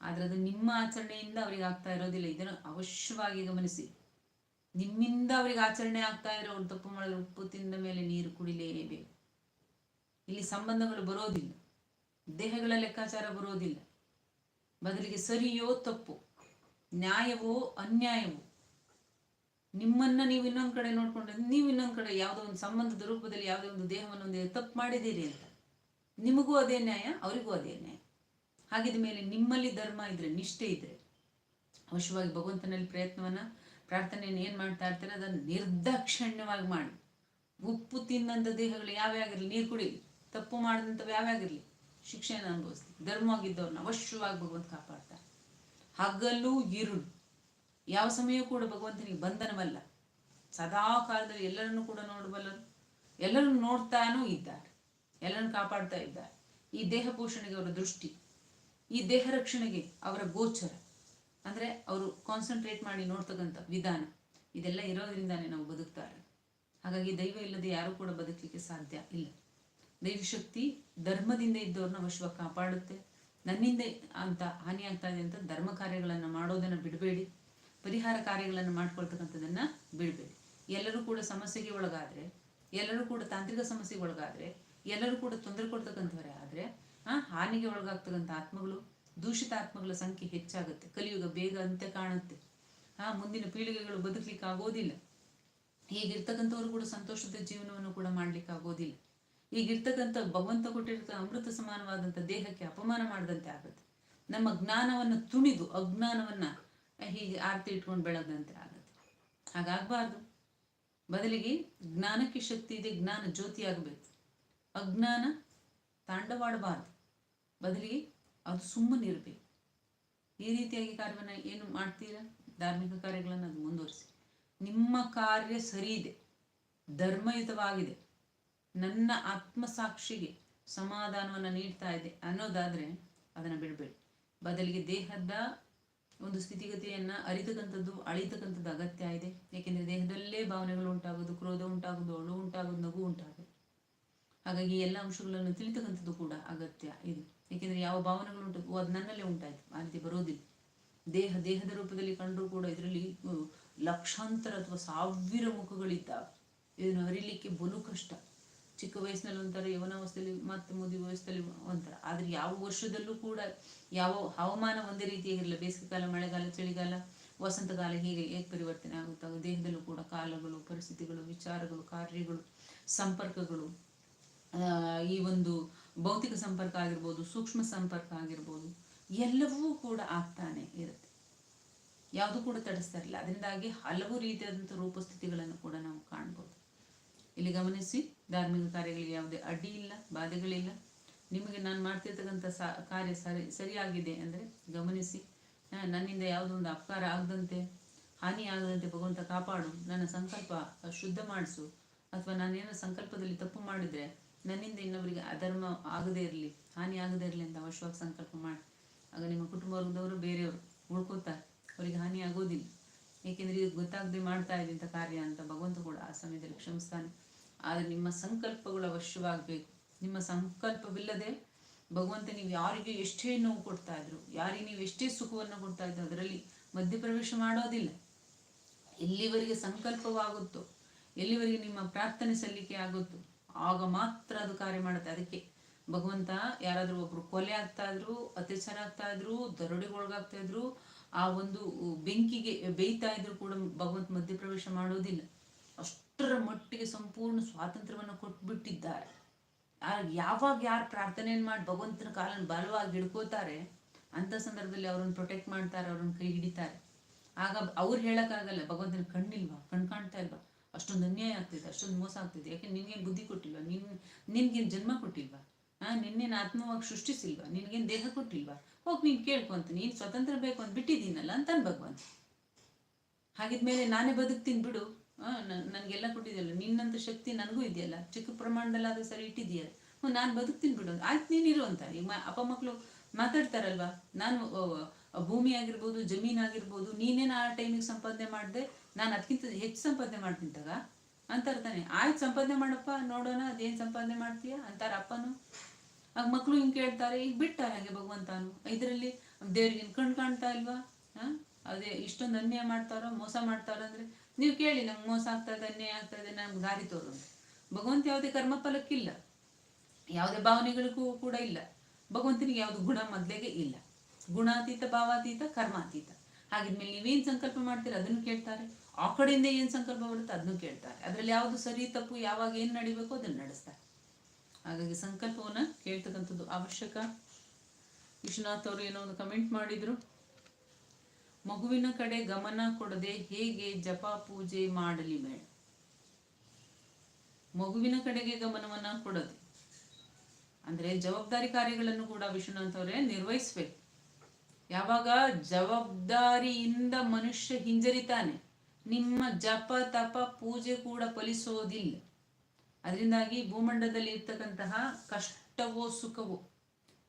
ಆದ್ರೆ ಅದು ನಿಮ್ಮ ಆಚರಣೆಯಿಂದ ಅವರಿಗೆ ಆಗ್ತಾ ಇರೋದಿಲ್ಲ. ಇದನ್ನು ಅವಶ್ಯವಾಗಿ ಗಮನಿಸಿ. ನಿಮ್ಮಿಂದ ಅವರಿಗೆ ಆಚರಣೆ ಆಗ್ತಾ ಇರೋ ಒಂದು ತಪ್ಪು ಮಾಡಿದ್ರೆ ಉಪ್ಪು ತಿಂದ ಮೇಲೆ ನೀರು ಕುಡಿಲೇಬೇಕು. ಇಲ್ಲಿ ಸಂಬಂಧಗಳು ಬರೋದಿಲ್ಲ. ದೇಹಗಳ ಲೆಕ್ಕಾಚಾರ ಬರೋದಿಲ್ಲ. ಬದಲಿಗೆ ಸರಿಯೋ ತಪ್ಪು, ನ್ಯಾಯವೋ ಅನ್ಯಾಯವೋ. ನಿಮ್ಮನ್ನ ನೀವು ಇನ್ನೊಂದು ಕಡೆ ನೋಡ್ಕೊಂಡ್ರೆ ನೀವು ಇನ್ನೊಂದು ಕಡೆ ಯಾವುದೋ ಒಂದು ಸಂಬಂಧದ ರೂಪದಲ್ಲಿ ಯಾವುದೋ ಒಂದು ದೇಹವನ್ನು ಒಂದು ತಪ್ಪು ಮಾಡಿದ್ದೀರಿ ಅಂತ. ನಿಮಗೂ ಅದೇ ನ್ಯಾಯ, ಅವರಿಗೂ ಅದೇ ನ್ಯಾಯ. ಹಾಗಿದ ಮೇಲೆ ನಿಮ್ಮಲ್ಲಿ ಧರ್ಮ ಇದ್ರೆ, ನಿಷ್ಠೆ ಇದ್ರೆ, ಅವಶ್ಯವಾಗಿ ಭಗವಂತನಲ್ಲಿ ಪ್ರಯತ್ನವನ್ನ ಪ್ರಾರ್ಥನೆಯನ್ನು ಏನು ಮಾಡ್ತಾ ಇರ್ತಾರೆ? ಅದನ್ನು ನಿರ್ದಾಕ್ಷಿಣ್ಯವಾಗಿ ಮಾಡಿ. ಉಪ್ಪು ತಿನ್ನಂಥ ದೇಹಗಳು ಯಾವ್ಯಾಗಿರಲಿ ನೀರು ಕುಡಿಲಿ. ತಪ್ಪು ಮಾಡಿದಂಥವು ಯಾವ್ಯಾಗಿರಲಿ ಶಿಕ್ಷೆಯನ್ನು ಅನುಭವಿಸ್ಲಿ. ಧರ್ಮವಾಗಿದ್ದವ್ರನ್ನ ಅವಶ್ಯವಾಗಿ ಭಗವಂತ ಕಾಪಾಡ್ತಾರೆ. ಹಗಲು ಇರುಳು. ಯಾವ ಸಮಯ ಕೂಡ ಭಗವಂತನಿಗೆ ಬಂಧನವಲ್ಲ. ಸದಾ ಕಾಲದಲ್ಲಿ ಎಲ್ಲರನ್ನು ಕೂಡ ನೋಡಬಲ್ಲರು ಎಲ್ಲರನ್ನು ನೋಡ್ತಾನೂ ಇದ್ದಾರೆ. ಎಲ್ಲರನ್ನು ಕಾಪಾಡ್ತಾ ಇದ್ದಾರೆ. ಈ ದೇಹ ಪೋಷಣೆಗೆ ಅವರ ದೃಷ್ಟಿ. ಈ ದೇಹ ರಕ್ಷಣೆಗೆ ಅವರ ಗೋಚರ. ಅಂದ್ರೆ ಅವರು ಕಾನ್ಸಂಟ್ರೇಟ್ ಮಾಡಿ ನೋಡ್ತಕ್ಕಂಥ ವಿಧಾನ ಇದೆಲ್ಲ ಇರೋದ್ರಿಂದಾನೇ ನಾವು ಬದುಕ್ತಾರೆ. ಹಾಗಾಗಿ ದೈವ ಇಲ್ಲದೆ ಯಾರು ಕೂಡ ಬದುಕಲಿಕ್ಕೆ ಸಾಧ್ಯ ಇಲ್ಲ. ದೈವಶಕ್ತಿ ಧರ್ಮದಿಂದ ಇದ್ದವ್ರನ್ನ ವಶ್ವ ಕಾಪಾಡುತ್ತೆ. ನನ್ನಿಂದ ಅಂತ ಹಾನಿ ಆಗ್ತಾ ಇದೆ ಅಂತ ಧರ್ಮ ಕಾರ್ಯಗಳನ್ನು ಮಾಡೋದನ್ನು ಬಿಡಬೇಡಿ. ಪರಿಹಾರ ಕಾರ್ಯಗಳನ್ನು ಮಾಡ್ಕೊಳ್ತಕ್ಕಂಥದ್ದನ್ನು ಬಿಡಬೇಡಿ. ಎಲ್ಲರೂ ಕೂಡ ಸಮಸ್ಯೆಗೆ ಒಳಗಾದರೆ, ಎಲ್ಲರೂ ಕೂಡ ತಾಂತ್ರಿಕ ಸಮಸ್ಯೆಗೆ ಒಳಗಾದರೆ, ಎಲ್ಲರೂ ಕೂಡ ತೊಂದರೆ ಕೊಡ್ತಕ್ಕಂಥವರೇ ಆದರೆ, ಆ ಹಾನಿಗೆ ಒಳಗಾಗ್ತಕ್ಕಂಥ ಆತ್ಮಗಳು ದೂಷಿತ ಆತ್ಮಗಳ ಸಂಖ್ಯೆ ಹೆಚ್ಚಾಗುತ್ತೆ. ಕಲಿಯುಗ ಬೇಗ ಅಂತೆ ಕಾಣುತ್ತೆ. ಆ, ಮುಂದಿನ ಪೀಳಿಗೆಗಳು ಬದುಕಲಿಕ್ಕೆ ಆಗೋದಿಲ್ಲ ಈಗಿರ್ತಕ್ಕಂಥವ್ರು ಕೂಡ ಸಂತೋಷದ ಜೀವನವನ್ನು ಕೂಡ ಮಾಡ್ಲಿಕ್ಕೆ ಆಗೋದಿಲ್ಲ ಈಗಿರ್ತಕ್ಕಂಥ ಭಗವಂತ ಕೊಟ್ಟಿರ್ತ ಅಮೃತ ಸಮಾನವಾದಂಥ ದೇಹಕ್ಕೆ ಅಪಮಾನ ಮಾಡದಂತೆ ಆಗುತ್ತೆ. ನಮ್ಮ ಜ್ಞಾನವನ್ನು ತುಣಿದು ಅಜ್ಞಾನವನ್ನ ಹೀಗೆ ಆರ್ತಿ ಇಟ್ಕೊಂಡು ಬೆಳೆದಂತೆ ಆಗುತ್ತೆ. ಹಾಗಾಗಬಾರ್ದು. ಬದಲಿಗೆ ಜ್ಞಾನಕ್ಕೆ ಶಕ್ತಿ ಇದೆ, ಜ್ಞಾನ ಜ್ಯೋತಿ ಆಗಬೇಕು. ಅಜ್ಞಾನ ತಾಂಡವಾಡಬಾರ್ದು. ಬದಲಿಗೆ ಅದು ಸುಮ್ಮನಿರಬೇಕು. ಈ ರೀತಿಯಾಗಿ ಕಾರ್ಯವನ್ನು ಏನು ಮಾಡ್ತೀರಾ? ಧಾರ್ಮಿಕ ಕಾರ್ಯಗಳನ್ನು ಅದು ಮುಂದುವರಿಸಿ. ನಿಮ್ಮ ಕಾರ್ಯ ಸರಿ ಇದೆ. ಧರ್ಮಯುತವಾಗಿದೆ. ನನ್ನ ಆತ್ಮಸಾಕ್ಷಿಗೆ ಸಮಾಧಾನವನ್ನು ನೀಡ್ತಾ ಇದೆ ಅನ್ನೋದಾದರೆ ಅದನ್ನು ಬಿಡಬೇಡಿ. ಬದಲಿಗೆ ದೇಹದ ಒಂದು ಸ್ಥಿತಿಗತಿಯನ್ನು ಅರಿತಕ್ಕಂಥದ್ದು, ಅಳಿತಕ್ಕಂಥದ್ದು ಅಗತ್ಯ ಇದೆ. ಏಕೆಂದರೆ ದೇಹದಲ್ಲೇ ಭಾವನೆಗಳು ಉಂಟಾಗೋದು, ಕ್ರೋಧ ಉಂಟಾಗೋದು, ಅಳು ಉಂಟಾಗೋದು, ನಗು ಉಂಟಾಗೋದು. ಹಾಗಾಗಿ ಎಲ್ಲ ಅಂಶಗಳನ್ನು ತಿಳಿತಕ್ಕಂಥದ್ದು ಕೂಡ ಅಗತ್ಯ ಇದು. ಏಕೆಂದರೆ ಯಾವ ಭಾವನೆಗಳು ಉಂಟು ಅದು ನನ್ನಲ್ಲೇ ಉಂಟಾಯ್ತು. ಆ ಬರೋದಿಲ್ಲ. ದೇಹ, ದೇಹದ ರೂಪದಲ್ಲಿ ಕಂಡರೂ ಕೂಡ ಇದರಲ್ಲಿ ಲಕ್ಷಾಂತರ ಅಥವಾ ಸಾವಿರ ಮುಖಗಳಿದ್ದಾವೆ. ಇದನ್ನು ಅರಿಲಿಕ್ಕೆ ಬಲು ಕಷ್ಟ. ಚಿಕ್ಕ ವಯಸ್ಸಿನಲ್ಲಿ ಒಂಥರ ಯವನಾವಸ್ಥೆಯಲ್ಲಿ ಮತ್ತೆ ಮುದಿ ವಯಸ್ಸಲ್ಲಿ ಒಂಥರ. ಆದರೆ ಯಾವ ವರ್ಷದಲ್ಲೂ ಕೂಡ ಯಾವ ಹವಾಮಾನ ಒಂದೇ ರೀತಿಯಾಗಿರಲಿಲ್ಲ ಬೇಸಿಗೆ ಕಾಲ, ಮಳೆಗಾಲ, ಚಳಿಗಾಲ ವಸಂತಕಾಲ ಹೀಗೆ ಏಕ ಪರಿವರ್ತನೆ ಆಗುತ್ತಾ ದೇಹದಲ್ಲೂ ಕೂಡ ಕಾಲಗಳು, ಪರಿಸ್ಥಿತಿಗಳು, ವಿಚಾರಗಳು, ಕಾರ್ಯಗಳು, ಸಂಪರ್ಕಗಳು ಈ ಒಂದು ಭೌತಿಕ ಸಂಪರ್ಕ ಆಗಿರ್ಬೋದು, ಸೂಕ್ಷ್ಮ ಸಂಪರ್ಕ ಆಗಿರ್ಬೋದು, ಎಲ್ಲವೂ ಕೂಡ ಆಗ್ತಾನೆ ಇರುತ್ತೆ. ಯಾವುದು ಕೂಡ ತಡಿಸ್ತಾ ಇರಲಿಲ್ಲ. ಅದರಿಂದಾಗಿ ಹಲವು ರೀತಿಯಾದಂಥ ರೂಪಸ್ಥಿತಿಗಳನ್ನು ಕೂಡ ನಾವು ಕಾಣ್ಬೋದು. ಇಲ್ಲಿ ಗಮನಿಸಿ, ಧಾರ್ಮಿಕ ಕಾರ್ಯಗಳಿಗೆ ಯಾವುದೇ ಅಡ್ಡಿ ಇಲ್ಲ, ಬಾಧೆಗಳಿಲ್ಲ. ನಿಮಗೆ ನಾನು ಮಾಡ್ತಿರ್ತಕ್ಕಂಥ ಸ, ಕಾರ್ಯ ಸರಿ, ಸರಿಯಾಗಿದೆ ಅಂದರೆ ಗಮನಿಸಿ ನನ್ನಿಂದ ಯಾವುದೋ ಒಂದು ಅಪಕಾರ ಆಗದಂತೆ, ಹಾನಿ ಆಗದಂತೆ ಭಗವಂತ ಕಾಪಾಡು, ನನ್ನ ಸಂಕಲ್ಪ ಶುದ್ಧ ಮಾಡಿಸು, ಅಥವಾ ನಾನೇನೋ ಸಂಕಲ್ಪದಲ್ಲಿ ತಪ್ಪು ಮಾಡಿದ್ರೆ ನನ್ನಿಂದ ಇನ್ನೊಬ್ಬರಿಗೆ ಅಧರ್ಮ ಆಗದೇ ಇರಲಿ, ಹಾನಿ ಆಗದೇ ಇರಲಿ ಅಂತ ಅವಶ್ಯವಾಗಿ ಸಂಕಲ್ಪ ಮಾಡಿ. ಆಗ ನಿಮ್ಮ ಕುಟುಂಬ ವರ್ಗದವರು ಬೇರೆಯವರು ಉಳ್ಕೋತಾರೆ ಅವರಿಗೆ ಹಾನಿ ಆಗೋದಿಲ್ಲ. ಏಕೆಂದರೆ ಇದು ಗೊತ್ತಾಗದೆ ಮಾಡ್ತಾ ಇದ್ದಂಥ ಕಾರ್ಯ ಅಂತ ಭಗವಂತ ಕೂಡ ಆ ಸಮಯದಲ್ಲಿ ಕ್ಷಮಿಸ್ತಾನೆ. ಆದರೆ ನಿಮ್ಮ ಸಂಕಲ್ಪಗಳು ಅವಶ್ಯವಾಗಬೇಕು. ನಿಮ್ಮ ಸಂಕಲ್ಪವಿಲ್ಲದೆ ಭಗವಂತ ನೀವು ಯಾರಿಗೆ ಎಷ್ಟೇ ನೋವು ಕೊಡ್ತಾ ಇದ್ರು, ಯಾರಿಗೆ ನೀವು ಎಷ್ಟೇ ಸುಖವನ್ನು ಕೊಡ್ತಾ ಇದ್ರು, ಅದರಲ್ಲಿ ಮಧ್ಯಪ್ರವೇಶ ಮಾಡೋದಿಲ್ಲ. ಎಲ್ಲಿವರೆಗೆ ಸಂಕಲ್ಪವಾಗುತ್ತೋ, ಎಲ್ಲಿವರೆಗೆ ನಿಮ್ಮ ಪ್ರಾರ್ಥನೆ ಸಲ್ಲಿಕೆ ಆಗುತ್ತೋ ಆಗ ಮಾತ್ರ ಅದು ಕಾರ್ಯ ಮಾಡುತ್ತೆ. ಅದಕ್ಕೆ ಭಗವಂತ ಯಾರಾದರೂ ಒಬ್ರು ಕೊಲೆ ಆಗ್ತಾ ಇದ್ರು ಅತ್ಯಾಚಾರ ಆಗ್ತಾ ಇದ್ರು ದರೋಡೆಗೊಳಗಾಗ್ತಾ ಇದ್ರು ಆ ಒಂದು ಬೆಂಕಿಗೆ ಬೇಯ್ತಾ ಇದ್ರು ಕೂಡ ಭಗವಂತ ಮಧ್ಯಪ್ರವೇಶ ಮಾಡೋದಿಲ್ಲ. ಅಷ್ಟರ ಮಟ್ಟಿಗೆ ಸಂಪೂರ್ಣ ಸ್ವಾತಂತ್ರ್ಯವನ್ನು ಕೊಟ್ಬಿಟ್ಟಿದ್ದಾರೆ. ಯಾವಾಗ ಯಾರು ಪ್ರಾರ್ಥನೆಯನ್ನು ಮಾಡಿ ಭಗವಂತನ ಕಾಲನ್ನು ಬಲವಾಗಿ ಹಿಡ್ಕೋತಾರೆ ಅಂತ ಸಂದರ್ಭದಲ್ಲಿ ಅವ್ರನ್ನ ಪ್ರೊಟೆಕ್ಟ್ ಮಾಡ್ತಾರೆ, ಅವ್ರನ್ನ ಕೈ ಹಿಡಿತಾರೆ. ಆಗ ಅವ್ರು ಹೇಳಕ್ಕಾಗಲ್ಲ, ಭಗವಂತನ ಕಣ್ಣಿಲ್ವಾ, ಕಣ್ ಕಾಣ್ತಾ ಇಲ್ವಾ? ಅಷ್ಟೊಂದು ಅನ್ಯಾಯ ಆಗ್ತಿದೆ, ಅಷ್ಟೊಂದು ಮೋಸ ಆಗ್ತಿದೆ. ಯಾಕೆ ನಿನ್ಗೇನು ಬುದ್ಧಿ ಕೊಟ್ಟಿಲ್ವಾ? ನಿನ್, ನಿನ್ಗೇನು ಜನ್ಮ ಕೊಟ್ಟಿಲ್ವಾ? ಆ, ನಿನ್ನೇನು ಆತ್ಮವಾಗಿ ಸೃಷ್ಟಿಸಿಲ್ವಾ? ನಿನ್ಗೇನು ದೇಹ ಕೊಟ್ಟಿಲ್ವಾ? ಹೋಗಿ ನೀನು ಕೇಳ್ಕೊಂತ ನೀನು ಸ್ವತಂತ್ರ ಬೇಕು ಅಂತ ಬಿಟ್ಟಿದ್ದೀನಲ್ಲ ಅಂತ ಭಗವಂತ ಹಾಗಿದ್ಮೇಲೆ ನಾನೇ ಬದುಕ್ತೀನಿ ಬಿಡು. ನನಗೆಲ್ಲ ಕೊಟ್ಟಿದೆಯಲ್ಲ, ನಿನ್ನಂತ ಶಕ್ತಿ ನನಗೂ ಇದೆಯಲ್ಲ. ಚಿಕ್ಕ ಪ್ರಮಾಣದಲ್ಲಿ ಅದು ಸರಿ ಇಟ್ಟಿದೆಯಲ್ಲ ಹ್ಞೂ ನಾನು ಬದುಕ್ತೀನಿ ಬಿಡು ಆಯ್ತು, ನೀನು ಇರು ಅಂತ. ಈಗ ಅಪ್ಪ ಮಕ್ಕಳು ಮಾತಾಡ್ತಾರಲ್ವಾ? ನಾನು ಭೂಮಿ ಆಗಿರ್ಬೋದು ಜಮೀನ್ ಆಗಿರ್ಬೋದು ನೀನೇನು ಆ ಟೈಮಿಗೆ ಸಂಪಾದನೆ ಮಾಡಿದೆ? ನಾನು ಅದಕ್ಕಿಂತ ಹೆಚ್ಚು ಸಂಪಾದನೆ ಮಾಡ್ತೀನಿ ತಗ ಅಂತಾರೆ ತಾನೆ, ಆಯ್ತು ಸಂಪಾದನೆ ಮಾಡಪ್ಪ, ನೋಡೋಣ, ಅದೇನು ಸಂಪಾದನೆ ಮಾಡ್ತೀಯ? ಅಂತಾರ ಅಪ್ಪನು. ಆಗ ಮಕ್ಕಳು ಹಿಂಗೆ ಕೇಳ್ತಾರೆ, ಈಗ ಬಿಟ್ಟಾರೆ ಹಾಗೆ ಭಗವಂತನು? ಇದರಲ್ಲಿ ದೇವ್ರಿಗೆ ಕಣ್ ಕಾಣ್ತಾ ಇಲ್ವಾ? ಹಾ ಅದೇ ಇಷ್ಟೊಂದು ಅನ್ಯಾಯ ಮಾಡ್ತಾರೋ, ಮೋಸ ಮಾಡ್ತಾರೋ ಅಂದ್ರೆ ನೀವು ಕೇಳಿ, ನಂಗೆ ಮೋಸ ಆಗ್ತಾ ಇದೆ, ಅನ್ಯಾಯ ಆಗ್ತಾ ಇದೆ, ನಮ್ಗೆ ದಾರಿ ತೋರು ಭಗವಂತ ಯಾವುದೇ ಕರ್ಮ ಫಲಕ್ಕಿಲ್ಲ ಯಾವುದೇ ಭಾವನೆಗಳಿಗೂ ಕೂಡ ಇಲ್ಲ. ಭಗವಂತನಿಗೆ ಯಾವುದು ಗುಣ ಮೊದಲಿಗೆ ಇಲ್ಲ. ಗುಣಾತೀತ, ಭಾವಾತೀತ, ಕರ್ಮಾತೀತ. ಹಾಗಿದ್ಮೇಲೆ ನೀವೇನು ಸಂಕಲ್ಪ ಮಾಡ್ತೀರಾ ಅದನ್ನು ಕೇಳ್ತಾರೆ. ಆ ಕಡೆಯಿಂದ ಏನು ಸಂಕಲ್ಪ ಬರುತ್ತೆ ಅದನ್ನು ಕೇಳ್ತಾರೆ. ಅದರಲ್ಲಿ ಯಾವುದು ಸರಿ ತಪ್ಪು ಯಾವಾಗ ಏನು ನಡಿಬೇಕು ಅದನ್ನ ನಡೆಸ್ತಾರೆ. ಹಾಗಾಗಿ ಸಂಕಲ್ಪವನ್ನ ಕೇಳ್ತಕ್ಕಂಥದ್ದು ಅವಶ್ಯಕ. ವಿಶ್ವನಾಥ್ ಅವರು ಏನೋ ಒಂದು ಕಮೆಂಟ್ ಮಾಡಿದ್ರು. ಮಗುವಿನ ಕಡೆ ಗಮನ ಕೊಡದೆ ಹೇಗೆ ಜಪ ಪೂಜೆ ಮಾಡಲಿ ಬೇಡ ಮಗುವಿನ ಕಡೆಗೆ ಗಮನವನ್ನ ಕೊಡದೆ. ಅಂದರೆ ಜವಾಬ್ದಾರಿ ಕಾರ್ಯಗಳನ್ನು ಕೂಡ ವಿಶ್ವನಾಥ್ ಅವರೇ ನಿರ್ವಹಿಸ್ಬೇಕು. ಯಾವಾಗ ಜವಾಬ್ದಾರಿಯಿಂದ ಮನುಷ್ಯ ಹಿಂಜರಿತಾನೆ ನಿಮ್ಮ ಜಪ, ತಪ, ಪೂಜೆ ಕೂಡ ಫಲಿಸೋದಿಲ್ಲ. ಅದರಿಂದಾಗಿ ಭೂಮಂಡಲದಲ್ಲಿ ಇರ್ತಕ್ಕಂತಹ ಕಷ್ಟವೋ, ಸುಖವೋ,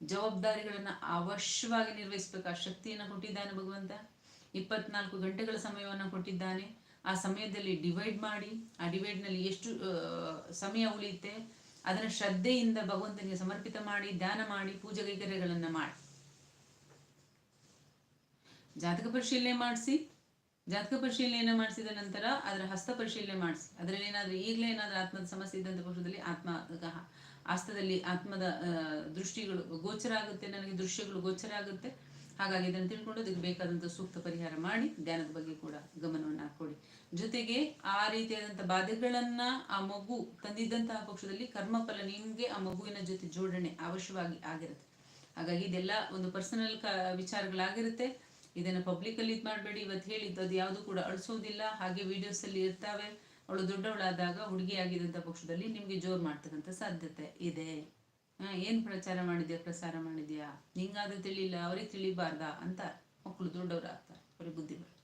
ಜವಾಬ್ದಾರಿಗಳನ್ನು ಅವಶ್ಯವಾಗಿ ನಿರ್ವಹಿಸಬೇಕು. ಆ ಶಕ್ತಿಯನ್ನು ಕೊಟ್ಟಿದ್ದಾನೆ ಭಗವಂತ. ಇಪ್ಪತ್ನಾಲ್ಕು ಗಂಟೆಗಳ ಸಮಯವನ್ನು ಕೊಟ್ಟಿದ್ದಾನೆ. ಆ ಸಮಯದಲ್ಲಿ ಡಿವೈಡ್ ಮಾಡಿ, ಆ ಡಿವೈಡ್ನಲ್ಲಿ ಎಷ್ಟು ಸಮಯ ಉಳಿಯುತ್ತೆ, ಅದನ್ನು ಶ್ರದ್ಧೆಯಿಂದ ಭಗವಂತನಿಗೆ ಸಮರ್ಪಿತ ಮಾಡಿ, ಧ್ಯಾನ ಮಾಡಿ, ಪೂಜೆ ಕೈಕರ್ಯಗಳನ್ನು ಮಾಡಿ. ಜಾತಕ ಪರಿಶೀಲನೆ ಮಾಡಿಸಿ. ಜಾತಕ ಪರಿಶೀಲನೆಯನ್ನು ಮಾಡಿಸಿದ ನಂತರ ಅದರ ಹಸ್ತ ಪರಿಶೀಲನೆ ಮಾಡಿಸಿ. ಅದರಲ್ಲಿ ಏನಾದ್ರೂ ಈಗಲೇ ಏನಾದ್ರೂ ಆತ್ಮದ ಸಮಸ್ಯೆ ಇದ್ದಂಥ ಪಕ್ಷದಲ್ಲಿ ಆತ್ಮ ಹಸ್ತದಲ್ಲಿ ಆತ್ಮದ ದೃಷ್ಟಿಗಳು ಗೋಚರ ಆಗುತ್ತೆ, ನನಗೆ ದೃಶ್ಯಗಳು ಗೋಚರ ಆಗುತ್ತೆ. ಹಾಗಾಗಿ ಇದನ್ನು ತಿಳ್ಕೊಂಡು ಅದಕ್ಕೆ ಬೇಕಾದಂಥ ಸೂಕ್ತ ಪರಿಹಾರ ಮಾಡಿ ಧ್ಯಾನದ ಬಗ್ಗೆ ಕೂಡ ಗಮನವನ್ನು ಹಾಕೊಡಿ ಜೊತೆಗೆ ಆ ರೀತಿಯಾದಂಥ ಬಾಧೆಗಳನ್ನ ಆ ಮಗು ತಂದಿದ್ದಂತಹ ಪಕ್ಷದಲ್ಲಿ ಕರ್ಮಫಲ ನಿಮಗೆ ಆ ಮಗುವಿನ ಜೊತೆ ಜೋಡಣೆ ಅವಶ್ಯವಾಗಿ ಆಗಿರುತ್ತೆ. ಹಾಗಾಗಿ ಇದೆಲ್ಲ ಒಂದು ಪರ್ಸನಲ್ ಕ ವಿಚಾರಗಳಾಗಿರುತ್ತೆ. ಇದನ್ನು ಪಬ್ಲಿಕಲ್ಲಿ ಇದು ಮಾಡಬೇಡಿ. ಇವತ್ತು ಹೇಳಿದ್ದು ಅದು ಯಾವುದು ಕೂಡ ಅಳಿಸೋದಿಲ್ಲ. ಹಾಗೆ ವಿಡಿಯೋಸಲ್ಲಿ ಇರ್ತಾವೆ. ಅವಳು ದೊಡ್ಡವಳಾದಾಗ ಹುಡುಗಿ ಆಗಿದ್ದಂಥ ಪಕ್ಷದಲ್ಲಿ ನಿಮಗೆ ಜೋರು ಮಾಡ್ತಕ್ಕಂಥ ಸಾಧ್ಯತೆ ಇದೆ. ಏನು ಪ್ರಚಾರ ಮಾಡಿದ್ಯಾ, ಪ್ರಸಾರ ಮಾಡಿದ್ಯಾ? ನಿಂಗಾದ್ರೂ ತಿಳಿಲ್ಲ ಅವ್ರಿಗೆ ತಿಳಿಬಾರ್ದಾ ಅಂತ ಮಕ್ಕಳು ದೊಡ್ಡವರು ಆಗ್ತಾರೆ ಅವ್ರಿಗೆ ಬುದ್ಧಿ ಬರುತ್ತೆ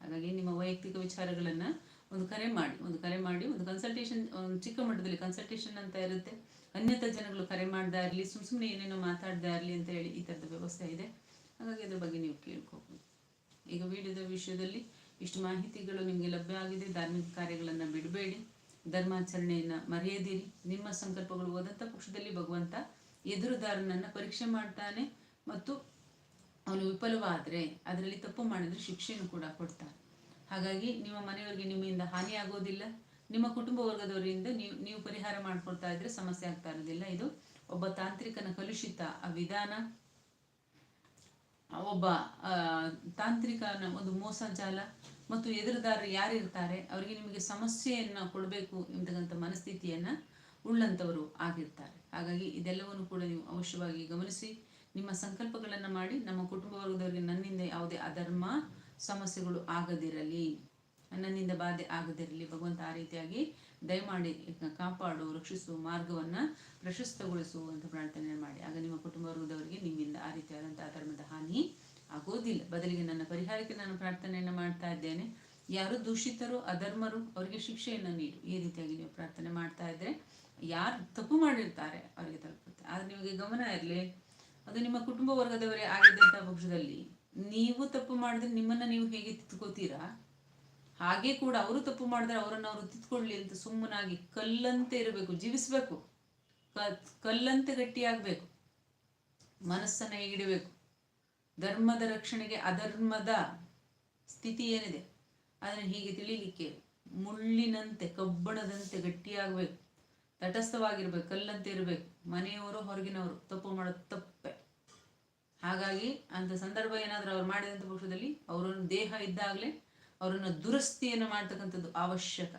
ಹಾಗಾಗಿ ನಿಮ್ಮ ವೈಯಕ್ತಿಕ ವಿಚಾರಗಳನ್ನು ಒಂದು ಕರೆ ಮಾಡಿ, ಒಂದು ಕರೆ ಮಾಡಿ, ಒಂದು ಕನ್ಸಲ್ಟೇಷನ್ ಒಂದು ಚಿಕ್ಕ ಮಟ್ಟದಲ್ಲಿ ಕನ್ಸಲ್ಟೇಷನ್ ಅಂತ ಇರುತ್ತೆ. ಅನ್ಯತ ಜನಗಳು ಕರೆ ಮಾಡ್ದಾ ಇರಲಿ ಸುಮ್ಮ ಸುಮ್ಮನೆ ಏನೇನೋ ಮಾತಾಡ್ದಾ ಇರಲಿ ಅಂತ ಹೇಳಿ ಈ ಥರದ ವ್ಯವಸ್ಥೆ ಇದೆ. ಹಾಗಾಗಿ ಅದ್ರ ಬಗ್ಗೆ ನೀವು ಕೇಳ್ಕೋಬೋದು. ಈಗ ವಿಡಿಯೋದ ವಿಷಯದಲ್ಲಿ ಇಷ್ಟು ಮಾಹಿತಿಗಳು ನಿಮಗೆ ಲಭ್ಯ ಆಗಿದೆ, ಧಾರ್ಮಿಕ ಕಾರ್ಯಗಳನ್ನು ಬಿಡಬೇಡಿ, ಧರ್ಮಾಚರಣೆಯನ್ನು ಮರೆಯದಿರಿ. ನಿಮ್ಮ ಸಂಕಲ್ಪಗಳು ಹೋದಂಥ ಪಕ್ಷದಲ್ಲಿ ಭಗವಂತ ಎದುರುದಾರನನ್ನು ಪರೀಕ್ಷೆ ಮಾಡ್ತಾನೆ ಮತ್ತು ಅವನು ವಿಫಲವಾದರೆ ಅದರಲ್ಲಿ ತಪ್ಪು ಮಾಡಿದ್ರೆ ಶಿಕ್ಷೆಯನ್ನು ಕೂಡ ಕೊಡ್ತಾನೆ. ಹಾಗಾಗಿ ನಿಮ್ಮ ಮನೆಯವರಿಗೆ ನಿಮ್ಮಿಂದ ಹಾನಿ ಆಗೋದಿಲ್ಲ. ನಿಮ್ಮ ಕುಟುಂಬ ವರ್ಗದವರಿಂದ ನೀವು ನೀವು ಪರಿಹಾರ ಮಾಡ್ಕೊಳ್ತಾ ಇದ್ರೆ ಸಮಸ್ಯೆ ಆಗ್ತಾ ಇರೋದಿಲ್ಲ. ಇದು ಒಬ್ಬ ತಾಂತ್ರಿಕನ ಕಲುಷಿತ ಆ ವಿಧಾನ. ಒಬ್ಬ ತಾಂತ್ರಿಕನ ಒಂದು ಮೋಸ ಜಾಲ ಮತ್ತು ಎದುರುದಾರರು ಯಾರಿರ್ತಾರೆ, ಅವರಿಗೆ ನಿಮಗೆ ಸಮಸ್ಯೆಯನ್ನು ಕೊಡಬೇಕು ಎಂಬತಕ್ಕಂಥ ಮನಸ್ಥಿತಿಯನ್ನು ಉಳ್ಳಂಥವರು ಆಗಿರ್ತಾರೆ. ಹಾಗಾಗಿ ಇದೆಲ್ಲವನ್ನು ಕೂಡ ನೀವು ಅವಶ್ಯವಾಗಿ ಗಮನಿಸಿ, ನಿಮ್ಮ ಸಂಕಲ್ಪಗಳನ್ನು ಮಾಡಿ, ನಮ್ಮ ಕುಟುಂಬ ವರ್ಗದವರಿಗೆ ನನ್ನಿಂದ ಯಾವುದೇ ಅಧರ್ಮ ಸಮಸ್ಯೆಗಳು ಆಗದಿರಲಿ, ನನ್ನಿಂದ ಬಾಧೆ ಆಗದಿರಲಿ, ಭಗವಂತ ಆ ರೀತಿಯಾಗಿ ದಯಮಾಡಿ ಕಾಪಾಡು, ರಕ್ಷಿಸು, ಮಾರ್ಗವನ್ನು ಪ್ರಶಸ್ತಗೊಳಿಸು ಅಂತ ಪ್ರಾರ್ಥನೆ ಮಾಡಿ. ಆಗ ನಿಮ್ಮ ಕುಟುಂಬ ವರ್ಗದವರಿಗೆ ನಿಮ್ಮಿಂದ ಆ ರೀತಿಯಾದಂಥ ಧರ್ಮದ ಹಾನಿ ಆಗೋದಿಲ್ಲ. ಬದಲಿಗೆ ನನ್ನ ಪರಿಹಾರಕ್ಕೆ ನಾನು ಪ್ರಾರ್ಥನೆಯನ್ನು ಮಾಡ್ತಾ ಇದ್ದೇನೆ. ಯಾರು ದೂಷಿತರು, ಅಧರ್ಮರು, ಅವರಿಗೆ ಶಿಕ್ಷೆಯನ್ನು ನೀಡು. ಈ ರೀತಿಯಾಗಿ ನೀವು ಪ್ರಾರ್ಥನೆ ಮಾಡ್ತಾ ಇದ್ರೆ ಯಾರು ತಪ್ಪು ಮಾಡಿರ್ತಾರೆ, ಅವರಿಗೆ ತಲುಪುತ್ತೆ. ಆದ್ರೆ ನಿಮಗೆ ಗಮನ ಇರಲಿ, ಅದು ನಿಮ್ಮ ಕುಟುಂಬ ವರ್ಗದವರೇ ಆಗಿದ್ದಂಥ ಪಕ್ಷದಲ್ಲಿ ನೀವು ತಪ್ಪು ಮಾಡಿದ್ರೆ ನಿಮ್ಮನ್ನ ನೀವು ಹೇಗೆ ತಿತ್ಕೋತೀರಾ ಹಾಗೆ ಕೂಡ ಅವರು ತಪ್ಪು ಮಾಡಿದ್ರೆ ಅವರನ್ನು ಅವರು ತಿದ್ಕೊಳ್ಳಿ ಅಂತ ಸುಮ್ಮನಾಗಿ ಕಲ್ಲಂತೆ ಇರಬೇಕು, ಜೀವಿಸಬೇಕು. ಕಲ್ಲಂತೆ ಗಟ್ಟಿಯಾಗಬೇಕು. ಮನಸ್ಸನ್ನು ಹೇಗಿಡಬೇಕು ಧರ್ಮದ ರಕ್ಷಣೆಗೆ ಅಧರ್ಮದ ಸ್ಥಿತಿ ಏನಿದೆ, ಅದನ್ನು ಹೀಗೆ ತಿಳಿಲಿಕ್ಕೆ ಮುಳ್ಳಿನಂತೆ, ಕಬ್ಬಣದಂತೆ ಗಟ್ಟಿಯಾಗಬೇಕು. ತಟಸ್ಥವಾಗಿರ್ಬೇಕು, ಕಲ್ಲಂತೆ ಇರಬೇಕು. ಮನೆಯವರು ಹೊರಗಿನವರು, ತಪ್ಪು ಮಾಡೋದು ತಪ್ಪೆ. ಹಾಗಾಗಿ ಅಂತ ಸಂದರ್ಭ ಏನಾದರೂ ಅವ್ರು ಮಾಡಿದಂಥ ಪಕ್ಷದಲ್ಲಿ ಅವರನ್ನು ದೇಹ ಇದ್ದಾಗಲೇ ಅವರನ್ನು ದುರಸ್ತಿಯನ್ನು ಮಾಡ್ತಕ್ಕಂಥದ್ದು ಅವಶ್ಯಕ.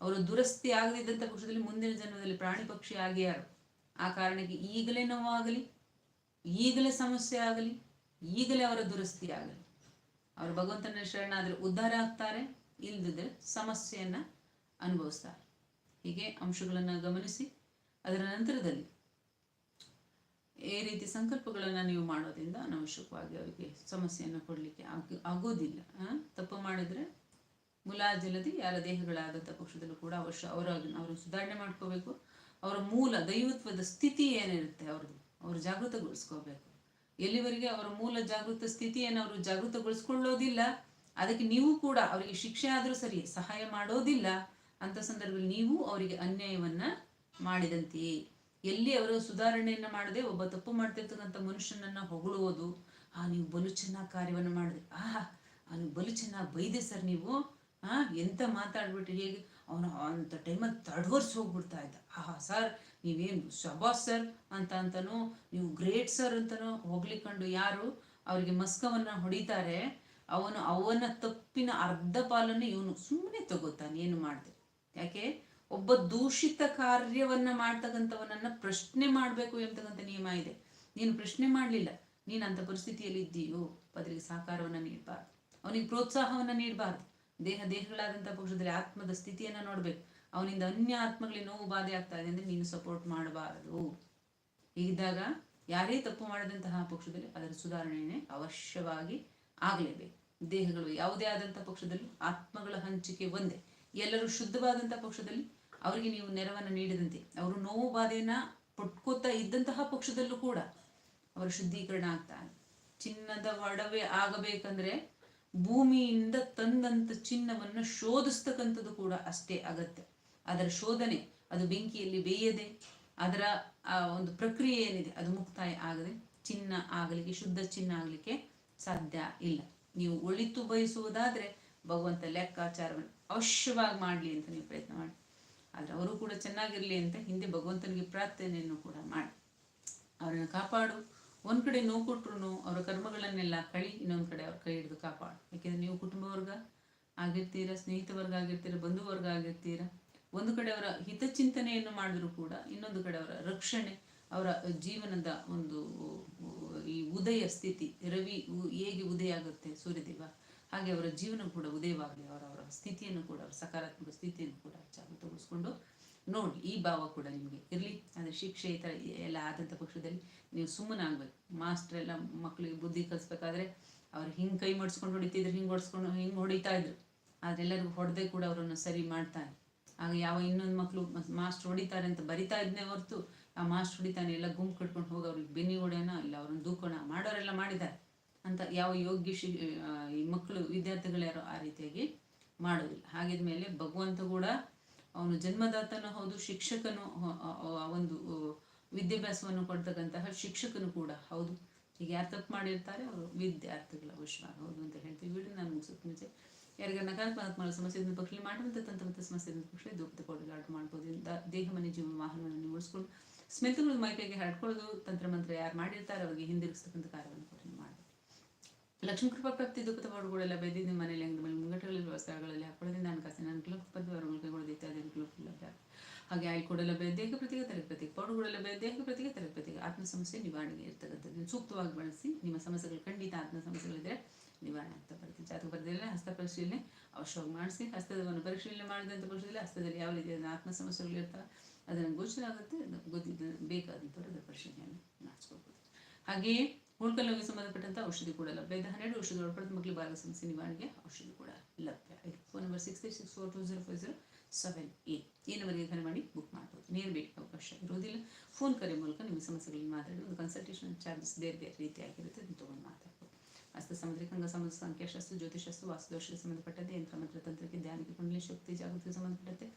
ಅವರು ದುರಸ್ತಿ ಆಗದಿದ್ದಂಥ ಪಕ್ಷದಲ್ಲಿ ಮುಂದಿನ ಜನ್ಮದಲ್ಲಿ ಪ್ರಾಣಿ ಪಕ್ಷಿ ಆಗಿಯಾರು ಆ ಕಾರಣಕ್ಕೆ ಈಗಲೇ ನೋವಾಗಲಿ, ಈಗಲೇ ಸಮಸ್ಯೆ ಆಗಲಿ, ಈಗಲೇ ಅವರ ದುರಸ್ತಿ ಆಗಲಿ. ಅವರು ಭಗವಂತನ ಶರಣಾದರೆ ಉದ್ಧಾರ ಆಗ್ತಾರೆ, ಇಲ್ದಿದ್ರೆ ಸಮಸ್ಯೆಯನ್ನ ಅನುಭವಿಸ್ತಾರೆ. ಹೀಗೆ ಅಂಶಗಳನ್ನು ಗಮನಿಸಿ, ಅದರ ನಂತರದಲ್ಲಿ ಈ ರೀತಿ ಸಂಕಲ್ಪಗಳನ್ನು ನೀವು ಮಾಡೋದ್ರಿಂದ ಅನವಶ್ಯಕವಾಗಿ ಅವರಿಗೆ ಸಮಸ್ಯೆಯನ್ನು ಕೊಡಲಿಕ್ಕೆ ಆಗ, ಆಗೋದಿಲ್ಲ ತಪ್ಪು ಮಾಡಿದರೆ ಮುಲಾಜಿಲ್ಲದೆ ಯಾರ ದೇಹಗಳಾದಂಥ ಪಕ್ಷದಲ್ಲೂ ಕೂಡ ಅವಶ್ಯ ಅವರ ಅವರು ಸುಧಾರಣೆ ಮಾಡ್ಕೋಬೇಕು. ಅವರ ಮೂಲ ದೈವತ್ವದ ಸ್ಥಿತಿ ಏನಿರುತ್ತೆ ಅವ್ರದ್ದು, ಅವರು ಜಾಗೃತಗೊಳಿಸ್ಕೋಬೇಕು. ಎಲ್ಲಿವರೆಗೆ ಅವರ ಮೂಲ ಜಾಗೃತ ಸ್ಥಿತಿಯನ್ನು ಅವರು ಜಾಗೃತಗೊಳಿಸ್ಕೊಳ್ಳೋದಿಲ್ಲ, ಅದಕ್ಕೆ ನೀವು ಕೂಡ ಅವರಿಗೆ ಶಿಕ್ಷೆ ಆದರೂ ಸರಿ, ಸಹಾಯ ಮಾಡೋದಿಲ್ಲ, ಅಂತ ಸಂದರ್ಭದಲ್ಲಿ ನೀವು ಅವರಿಗೆ ಅನ್ಯಾಯವನ್ನ ಮಾಡಿದಂತೆಯೇ. ಎಲ್ಲಿ ಅವರು ಸುಧಾರಣೆಯನ್ನು ಮಾಡದೆ ಒಬ್ಬ ತಪ್ಪು ಮಾಡ್ತಿರ್ತಕ್ಕಂಥ ಮನುಷ್ಯನನ್ನ ಹೊಗಳುವುದು, ಆ, ನೀವು ಬಲು ಚೆನ್ನಾಗಿ ಕಾರ್ಯವನ್ನು ಮಾಡಿದೆ ಆಹಾ ಅವ್ನು ಬಲು ಚೆನ್ನಾಗಿ ಬೈದೆ ಸರ್ ನೀವು. ಆ, ಎಂತ ಮಾತಾಡ್ಬಿಟ್ಟು ಹೇಗೆ? ಅವನು ಅಂತ ಟೈಮಲ್ಲಿ ತಡವರ್ಸಿ ಹೋಗ್ಬಿಡ್ತಾ ಇದ್ದ. ಆಹಾ ಸರ್, ನೀವೇನು ಶಬಾಸ್ ಸರ್ ಅಂತ ಅಂತನೋ, ನೀವು ಗ್ರೇಟ್ ಸರ್ ಅಂತನೋ ಹೋಗ್ಲಿಕ್ಕಂಡು ಯಾರು? ಅವರಿಗೆ ಮಸ್ಕವನ್ನ ಹೊಡಿತಾರೆ. ಅವನು ಅವನ ತಪ್ಪಿನ ಅರ್ಧ ಪಾಲನ್ನು ಇವನು ಸುಮ್ಮನೆ ತಗೋತಾನೆ. ಏನು ಮಾಡಿದೆ? ಯಾಕೆ? ಒಬ್ಬ ದೂಷಿತ ಕಾರ್ಯವನ್ನ ಮಾಡ್ತಕ್ಕಂಥವನನ್ನ ಪ್ರಶ್ನೆ ಮಾಡಬೇಕು ಎಂತಕ್ಕಂಥ ನಿಯಮ ಇದೆ. ನೀನು ಪ್ರಶ್ನೆ ಮಾಡಲಿಲ್ಲ. ನೀನು ಅಂಥ ಪರಿಸ್ಥಿತಿಯಲ್ಲಿ ಇದ್ದೀಯೋ? ಅದರಿಗೆ ಸಹಕಾರವನ್ನ ನೀಡಬಾರ್ದು. ಅವನಿಗೆ ಪ್ರೋತ್ಸಾಹವನ್ನ ನೀಡಬಾರ್ದು. ದೇಹ ದೇಹಗಳಾದಂಥ ಪಕ್ಷದಲ್ಲಿ ಆತ್ಮದ ಸ್ಥಿತಿಯನ್ನ ನೋಡ್ಬೇಕು. ಅವನಿಂದ ಅನ್ಯ ಆತ್ಮಗಳಿಗೆ ನೋವು ಬಾಧೆ ಆಗ್ತಾ ಇದೆ ಅಂದ್ರೆ ನೀನು ಸಪೋರ್ಟ್ ಮಾಡಬಾರದು. ಹೀಗಿದ್ದಾಗ ಯಾರೇ ತಪ್ಪು ಮಾಡದಂತಹ ಪಕ್ಷದಲ್ಲಿ ಅದರ ಸುಧಾರಣೆಯೇ ಅವಶ್ಯವಾಗಿ ಆಗಲೇಬೇಕು. ದೇಹಗಳು ಯಾವುದೇ ಆದಂತಹ ಪಕ್ಷದಲ್ಲಿ ಆತ್ಮಗಳ ಹಂಚಿಕೆ ಒಂದೇ. ಎಲ್ಲರೂ ಶುದ್ಧವಾದಂತಹ ಪಕ್ಷದಲ್ಲಿ ಅವರಿಗೆ ನೀವು ನೆರವನ್ನು ನೀಡಿದಂತೆ. ಅವರು ನೋವು ಬಾಧೆಯನ್ನು ಪಟ್ಕೋತಾ ಇದ್ದಂತಹ ಪಕ್ಷದಲ್ಲೂ ಕೂಡ ಅವರ ಶುದ್ಧೀಕರಣ ಆಗ್ತಾ ಚಿನ್ನದ ಒಡವೆ ಆಗಬೇಕಂದ್ರೆ ಭೂಮಿಯಿಂದ ತಂದಂತ ಚಿನ್ನವನ್ನು ಶೋಧಿಸ್ತಕ್ಕಂಥದ್ದು ಕೂಡ ಅಷ್ಟೇ ಅಗತ್ಯ. ಅದರ ಶೋಧನೆ ಅದು ಬೆಂಕಿಯಲ್ಲಿ ಬೇಯದೆ ಅದರ, ಆ, ಒಂದು ಪ್ರಕ್ರಿಯೆ ಏನಿದೆ ಅದು ಮುಕ್ತಾಯ ಆಗದೆ ಚಿನ್ನ ಆಗಲಿಕ್ಕೆ, ಶುದ್ಧ ಚಿನ್ನ ಆಗಲಿಕ್ಕೆ ಸಾಧ್ಯ ಇಲ್ಲ. ನೀವು ಒಳಿತು ಬಯಸುವುದಾದ್ರೆ ಭಗವಂತ ಲೆಕ್ಕಾಚಾರವನ್ನು ಅವಶ್ಯವಾಗಿ ಮಾಡಲಿ ಅಂತ ನೀವು ಪ್ರಯತ್ನ ಮಾಡಿ. ಆದರೆ ಅವರು ಕೂಡ ಚೆನ್ನಾಗಿರಲಿ ಅಂತ ಹಿಂದೆ ಭಗವಂತನಿಗೆ ಪ್ರಾರ್ಥನೆಯನ್ನು ಕೂಡ ಮಾಡಿ. ಅವರನ್ನು ಕಾಪಾಡು. ಒಂದು ಕಡೆ ನೋವು ಕೊಟ್ಟರು ಅವರ ಕರ್ಮಗಳನ್ನೆಲ್ಲ ಕಳಿ, ಇನ್ನೊಂದು ಕಡೆ ಅವ್ರ ಕೈ ಹಿಡಿದು ಕಾಪಾಡು. ಯಾಕೆಂದರೆ ನೀವು ಕುಟುಂಬ ವರ್ಗ ಆಗಿರ್ತೀರಾ ಸ್ನೇಹಿತ ವರ್ಗ ಆಗಿರ್ತೀರ ಬಂಧು ವರ್ಗ ಆಗಿರ್ತೀರ, ಒಂದು ಕಡೆ ಅವರ ಹಿತಚಿಂತನೆಯನ್ನು ಮಾಡಿದ್ರು ಕೂಡ ಇನ್ನೊಂದು ಕಡೆ ಅವರ ರಕ್ಷಣೆ, ಅವರ ಜೀವನದ ಒಂದು, ಈ ಉದಯ ಸ್ಥಿತಿ, ರವಿ ಹೇಗೆ ಉದಯ ಆಗುತ್ತೆ ಸೂರ್ಯದೇವ ಹಾಗೆ ಅವರ ಜೀವನ ಕೂಡ ಉದಯವಾಗಲಿ, ಅವರ ಅವರ ಸ್ಥಿತಿಯನ್ನು ಕೂಡ, ಅವರ ಸಕಾರಾತ್ಮಕ ಸ್ಥಿತಿಯನ್ನು ಕೂಡ ಜಾಗೃತಗೊಳಿಸ್ಕೊಂಡು ನೋಡಿ, ಈ ಭಾವ ಕೂಡ ನಿಮಗೆ ಇರಲಿ. ಅಂದರೆ ಶಿಕ್ಷೆ ಈ ಥರ ಎಲ್ಲ ಆದಂಥ ಪಕ್ಷದಲ್ಲಿ ನೀವು ಸುಮ್ಮನಾಗ್ಬೇಕು. ಮಾಸ್ಟರ್ ಎಲ್ಲ ಮಕ್ಕಳಿಗೆ ಬುದ್ಧಿ ಕಲಿಸ್ಬೇಕಾದ್ರೆ ಅವ್ರು ಹಿಂಗೆ ಕೈ ಮಡಿಸ್ಕೊಂಡು ಹೊಡಿತಿದ್ರು, ಹಿಂಗೆ ಹೊಡಿಸ್ಕೊಂಡು, ಹಿಂಗೆ ಹೊಡಿತಾ ಇದ್ರು. ಆದ್ರೆಲ್ಲರಿಗೂ ಹೊಡೆದೇ ಕೂಡ ಅವರನ್ನು ಸರಿ ಮಾಡ್ತಾನೆ ಆಗ ಯಾವ ಇನ್ನೊಂದು ಮಕ್ಕಳು ಮಾಸ್ಟರ್ ಹೊಡಿತಾರೆ ಅಂತ ಬರಿತಾ ಇದ್ನೇ ಹೊರತು ಆ ಮಾಸ್ಟರ್ ಹೊಡಿತಾನೆ, ಎಲ್ಲ ಗುಂಪು ಕಟ್ಕೊಂಡು ಹೋಗಿ ಅವ್ರಿಗೆ ಬೆನ್ನಿ ಹೊಡೆಯೋಣ, ಇಲ್ಲ ಅವ್ರನ್ನ ದೂಕೋಣ ಮಾಡೋರೆಲ್ಲ ಮಾಡಿದ್ದಾರೆ. ಅಂತ ಯಾವ ಯೋಗ್ಯ ಶಿ ಮಕ್ಕಳು ವಿದ್ಯಾರ್ಥಿಗಳು ಯಾರು ಆ ರೀತಿಯಾಗಿ ಮಾಡೋದಿಲ್ಲ. ಹಾಗಿದ ಮೇಲೆ ಭಗವಂತ ಕೂಡ ಅವನು ಜನ್ಮದಾತನೂ ಹೌದು, ಶಿಕ್ಷಕನು ಒಂದು ವಿದ್ಯಾಭ್ಯಾಸವನ್ನು ಕೊಡ್ತಕ್ಕಂತಹ ಶಿಕ್ಷಕನು ಕೂಡ ಹೌದು. ಈಗ ಯಾರು ತಪ್ಪು ಮಾಡಿರ್ತಾರೆ ಅವರು ವಿದ್ಯಾರ್ಥಿಗಳ ವಿಶ್ವಾಸ ಹೌದು ಅಂತ ಹೇಳ್ತೀವಿ. ವಿಡಿಯೋ ನಾನು ಮುಗಿಸೋಕೆ ಮುಂಚೆ ಯಾರಿಗಾರ ನಕಾರಾತ್ಮಕ ಸಮಸ್ಯೆ ಪಕ್ಷದಲ್ಲಿ ಮಾಡುವಂಥ ತಂತ್ರವಂತ ಸಮಸ್ಯೆ ಪಕ್ಷ ಪಕ್ಷದಲ್ಲಿ ದುಃಖದ ಕೊಡಲು ಆಟ ಮಾಡ್ಬೋದು. ದೇಹ, ಮನೆ ಜೀವನ ವಾಹನವನ್ನು ನೀವು ಉಳಿಸ್ಕೊಂಡು ಸ್ಮೆಲ್ತುಗಳು ಮೈಕೈಗೆ ಹರಡ್ಕೊಳ್ಳೋದು ತಂತ್ರಮಂತ್ರ ಯಾರು ಮಾಡಿರ್ತಾರೆ, ಅವರಿಗೆ ಹಿಂದಿರುಗಿಸ್ತಕ್ಕಂಥ ಕಾರ್ಯವನ್ನು ಕೂಡ ಮಾಡಬೇಕು ಲಕ್ಷ್ಮೀ ಕೃಪಾ ಪ್ರಾಪ್ತಿ, ದುಃಖದ ಪಾಡುಗಳೆಲ್ಲ ಬೆದ್ದಿದ್ದು ನಿಮ್ಮ ಮನೆಯಲ್ಲಿ ಅಂಗಡಿ ಮುಂಗಟ್ಟಗಳಲ್ಲಿ ವ್ಯವಸ್ಥೆಗಳಲ್ಲಿ ಹಾಕೊಳ್ಳೋದ್ರಿಂದ ಹಣಕಾಸಿನ ಅನುಕೂಲ ಪದ್ಯ ವರಗಳು ಕೈಗೊಳ್ಳೋದು ಇತ್ಯಾದಿ ಅನುಕೂಲ ಲಭ್ಯ. ಹಾಗೆ ಆಯ್ಕೆ ಕೊಡಲ ದೇಹ ಪ್ರತಿಗೆ ತಲೆ ಪ್ರತಿಗೆ ಪೌಡುಗಳೆಲ್ಲ ದೇಹ ಪ್ರತಿಗೆ ತಲೆ ಪ್ರತಿಗೆ ಆತ್ಮ ಸಮಸ್ಯೆ ನಿವಾರಣೆಗೆ ಇರ್ತಕ್ಕಂಥದ್ದು. ಸೂಕ್ತವಾಗಿ ಬಳಸಿ, ನಿಮ್ಮ ಸಮಸ್ಯೆಗಳು ಖಂಡಿತ ಆತ್ಮ ಸಮಸ್ಯೆಗಳಿದ್ರೆ ನಿವಾರಣೆ ಆಗ್ತಾ ಬರುತ್ತೆ. ಜಾತಕ ಬರೆದಿಲ್ಲ ಹಸ್ತ ಪರಿಶೀಲನೆ ಅವಶ್ಯವಾಗಿ ಮಾಡಿಸಿ, ಹಸ್ತದವನ್ನು ಪರಿಶೀಲನೆ ಮಾಡಿದಂಥ ಪಕ್ಷದಲ್ಲಿ ಹಸ್ತದಲ್ಲಿ ಯಾವ ರೀತಿಯಾದ ಆತ್ಮ ಸಮಸ್ಯೆಗಳು ಇರ್ತಾವೆ, ಅದನ್ನು ಗೋಚರ ಆಗುತ್ತೆ, ಗೊತ್ತಿದ್ದ ಬೇಕಾದಂಥವ್ರು ಪರಿಶೀಲನೆಯನ್ನು ಹಾಗೆಯೇ ಉಳ್ಕಲ್ಲೋಗಿ ಸಂಬಂಧಪಟ್ಟಂತಹ ಔಷಧಿ ಕೂಡ ಲಭ್ಯ. ಇದೆ ಹನ್ನೆರಡು ಔಷಧಿ ಒಳಪಡಿದ ಮಕ್ಕಳು ಬಾಲ ಸಮಸ್ಯೆ ನಿವಾರಣೆಗೆ ಔಷಧಿ ಕೂಡ ಲಭ್ಯ. ಇದೆ phone number six three six four two zero five zero seven eight ಈ ನಂಬರ್ಗೆ ಕರೆ ಮಾಡಿ ಬುಕ್ ಮಾಡ್ಬೋದು. ನೇರ ಬೇಕು ಅವಕಾಶ ಇರೋದಿಲ್ಲ ಫೋನ್ ಕರೆ ಮೂಲಕ ನಿಮ್ಮ ಸಮಸ್ಯೆಗಳನ್ನು ಮಾತಾಡಿ. ಒಂದು ಕನ್ಸಲ್ಟೇಷನ್ ಚಾರ್ಜಸ್ ಬೇರೆ ಬೇರೆ ರೀತಿಯಾಗಿರುತ್ತೆ. ಅದನ್ನು ತೊಗೊಂಡು ಮಾತಾಡ್ಬೋದು. ಹಸ್ತ ಸಾಮುದ್ರಿಕ ಅಂಗ ಸಂಬಂಧ ಸಂಖ್ಯಾಶಾಸ್ತ್ರ ಜ್ಯೋತಿಷಾಸ್ತ್ರ ವಾಸ್ತುದೋಷಕ್ಕೆ ಸಂಬಂಧಪಟ್ಟಂತೆ, ಯಂತ್ರ, ಮಂತ್ರ, ತಂತ್ರಕ್ಕೆ ಧ್ಯಾನಕ್ಕೆ ಕುಂಡಲಿ, ಶಕ್ತಿ ಜಾಗೃತಿಗೆ ಸಂಬಂಧಪಟ್ಟಂತೆ,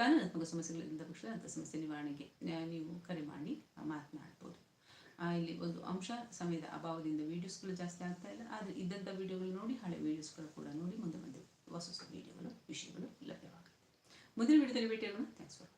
ಕಾನೂನಾತ್ಮಕ ಸಮಸ್ಯೆಗಳಿಂದ ಪಕ್ಷದ ಅಂಥ ಸಮಸ್ಯೆ ನಿವಾರಣೆಗೆ ನೀವು ಕರೆ ಮಾಡಿ ಮಾತನಾಡ್ಬೋದು. ಇಲ್ಲಿ ಒಂದು ಅಂಶ, ಸಮಯದ ಅಭಾವದಿಂದ ವೀಡಿಯೋಸ್ಗಳು ಜಾಸ್ತಿ ಆಗ್ತಾ ಇಲ್ಲ. ಆದರೆ ಇದ್ದಂಥ ವಿಡಿಯೋಗಳು ನೋಡಿ, ಹಳೆ ವೀಡಿಯೋಸ್ಗಳು ಕೂಡ ನೋಡಿ ಮುಂದೆ ಮುಂದೆ ಹೊಸ ಹೊಸ ವೀಡಿಯೋಗಳು ವಿಷಯಗಳು ಲಭ್ಯವಾಗುತ್ತೆ. ಮುಂದಿನ ವಿಡಿಯೋದಲ್ಲಿ ಭೇಟಿಯಾಗೋಣ. Thanks for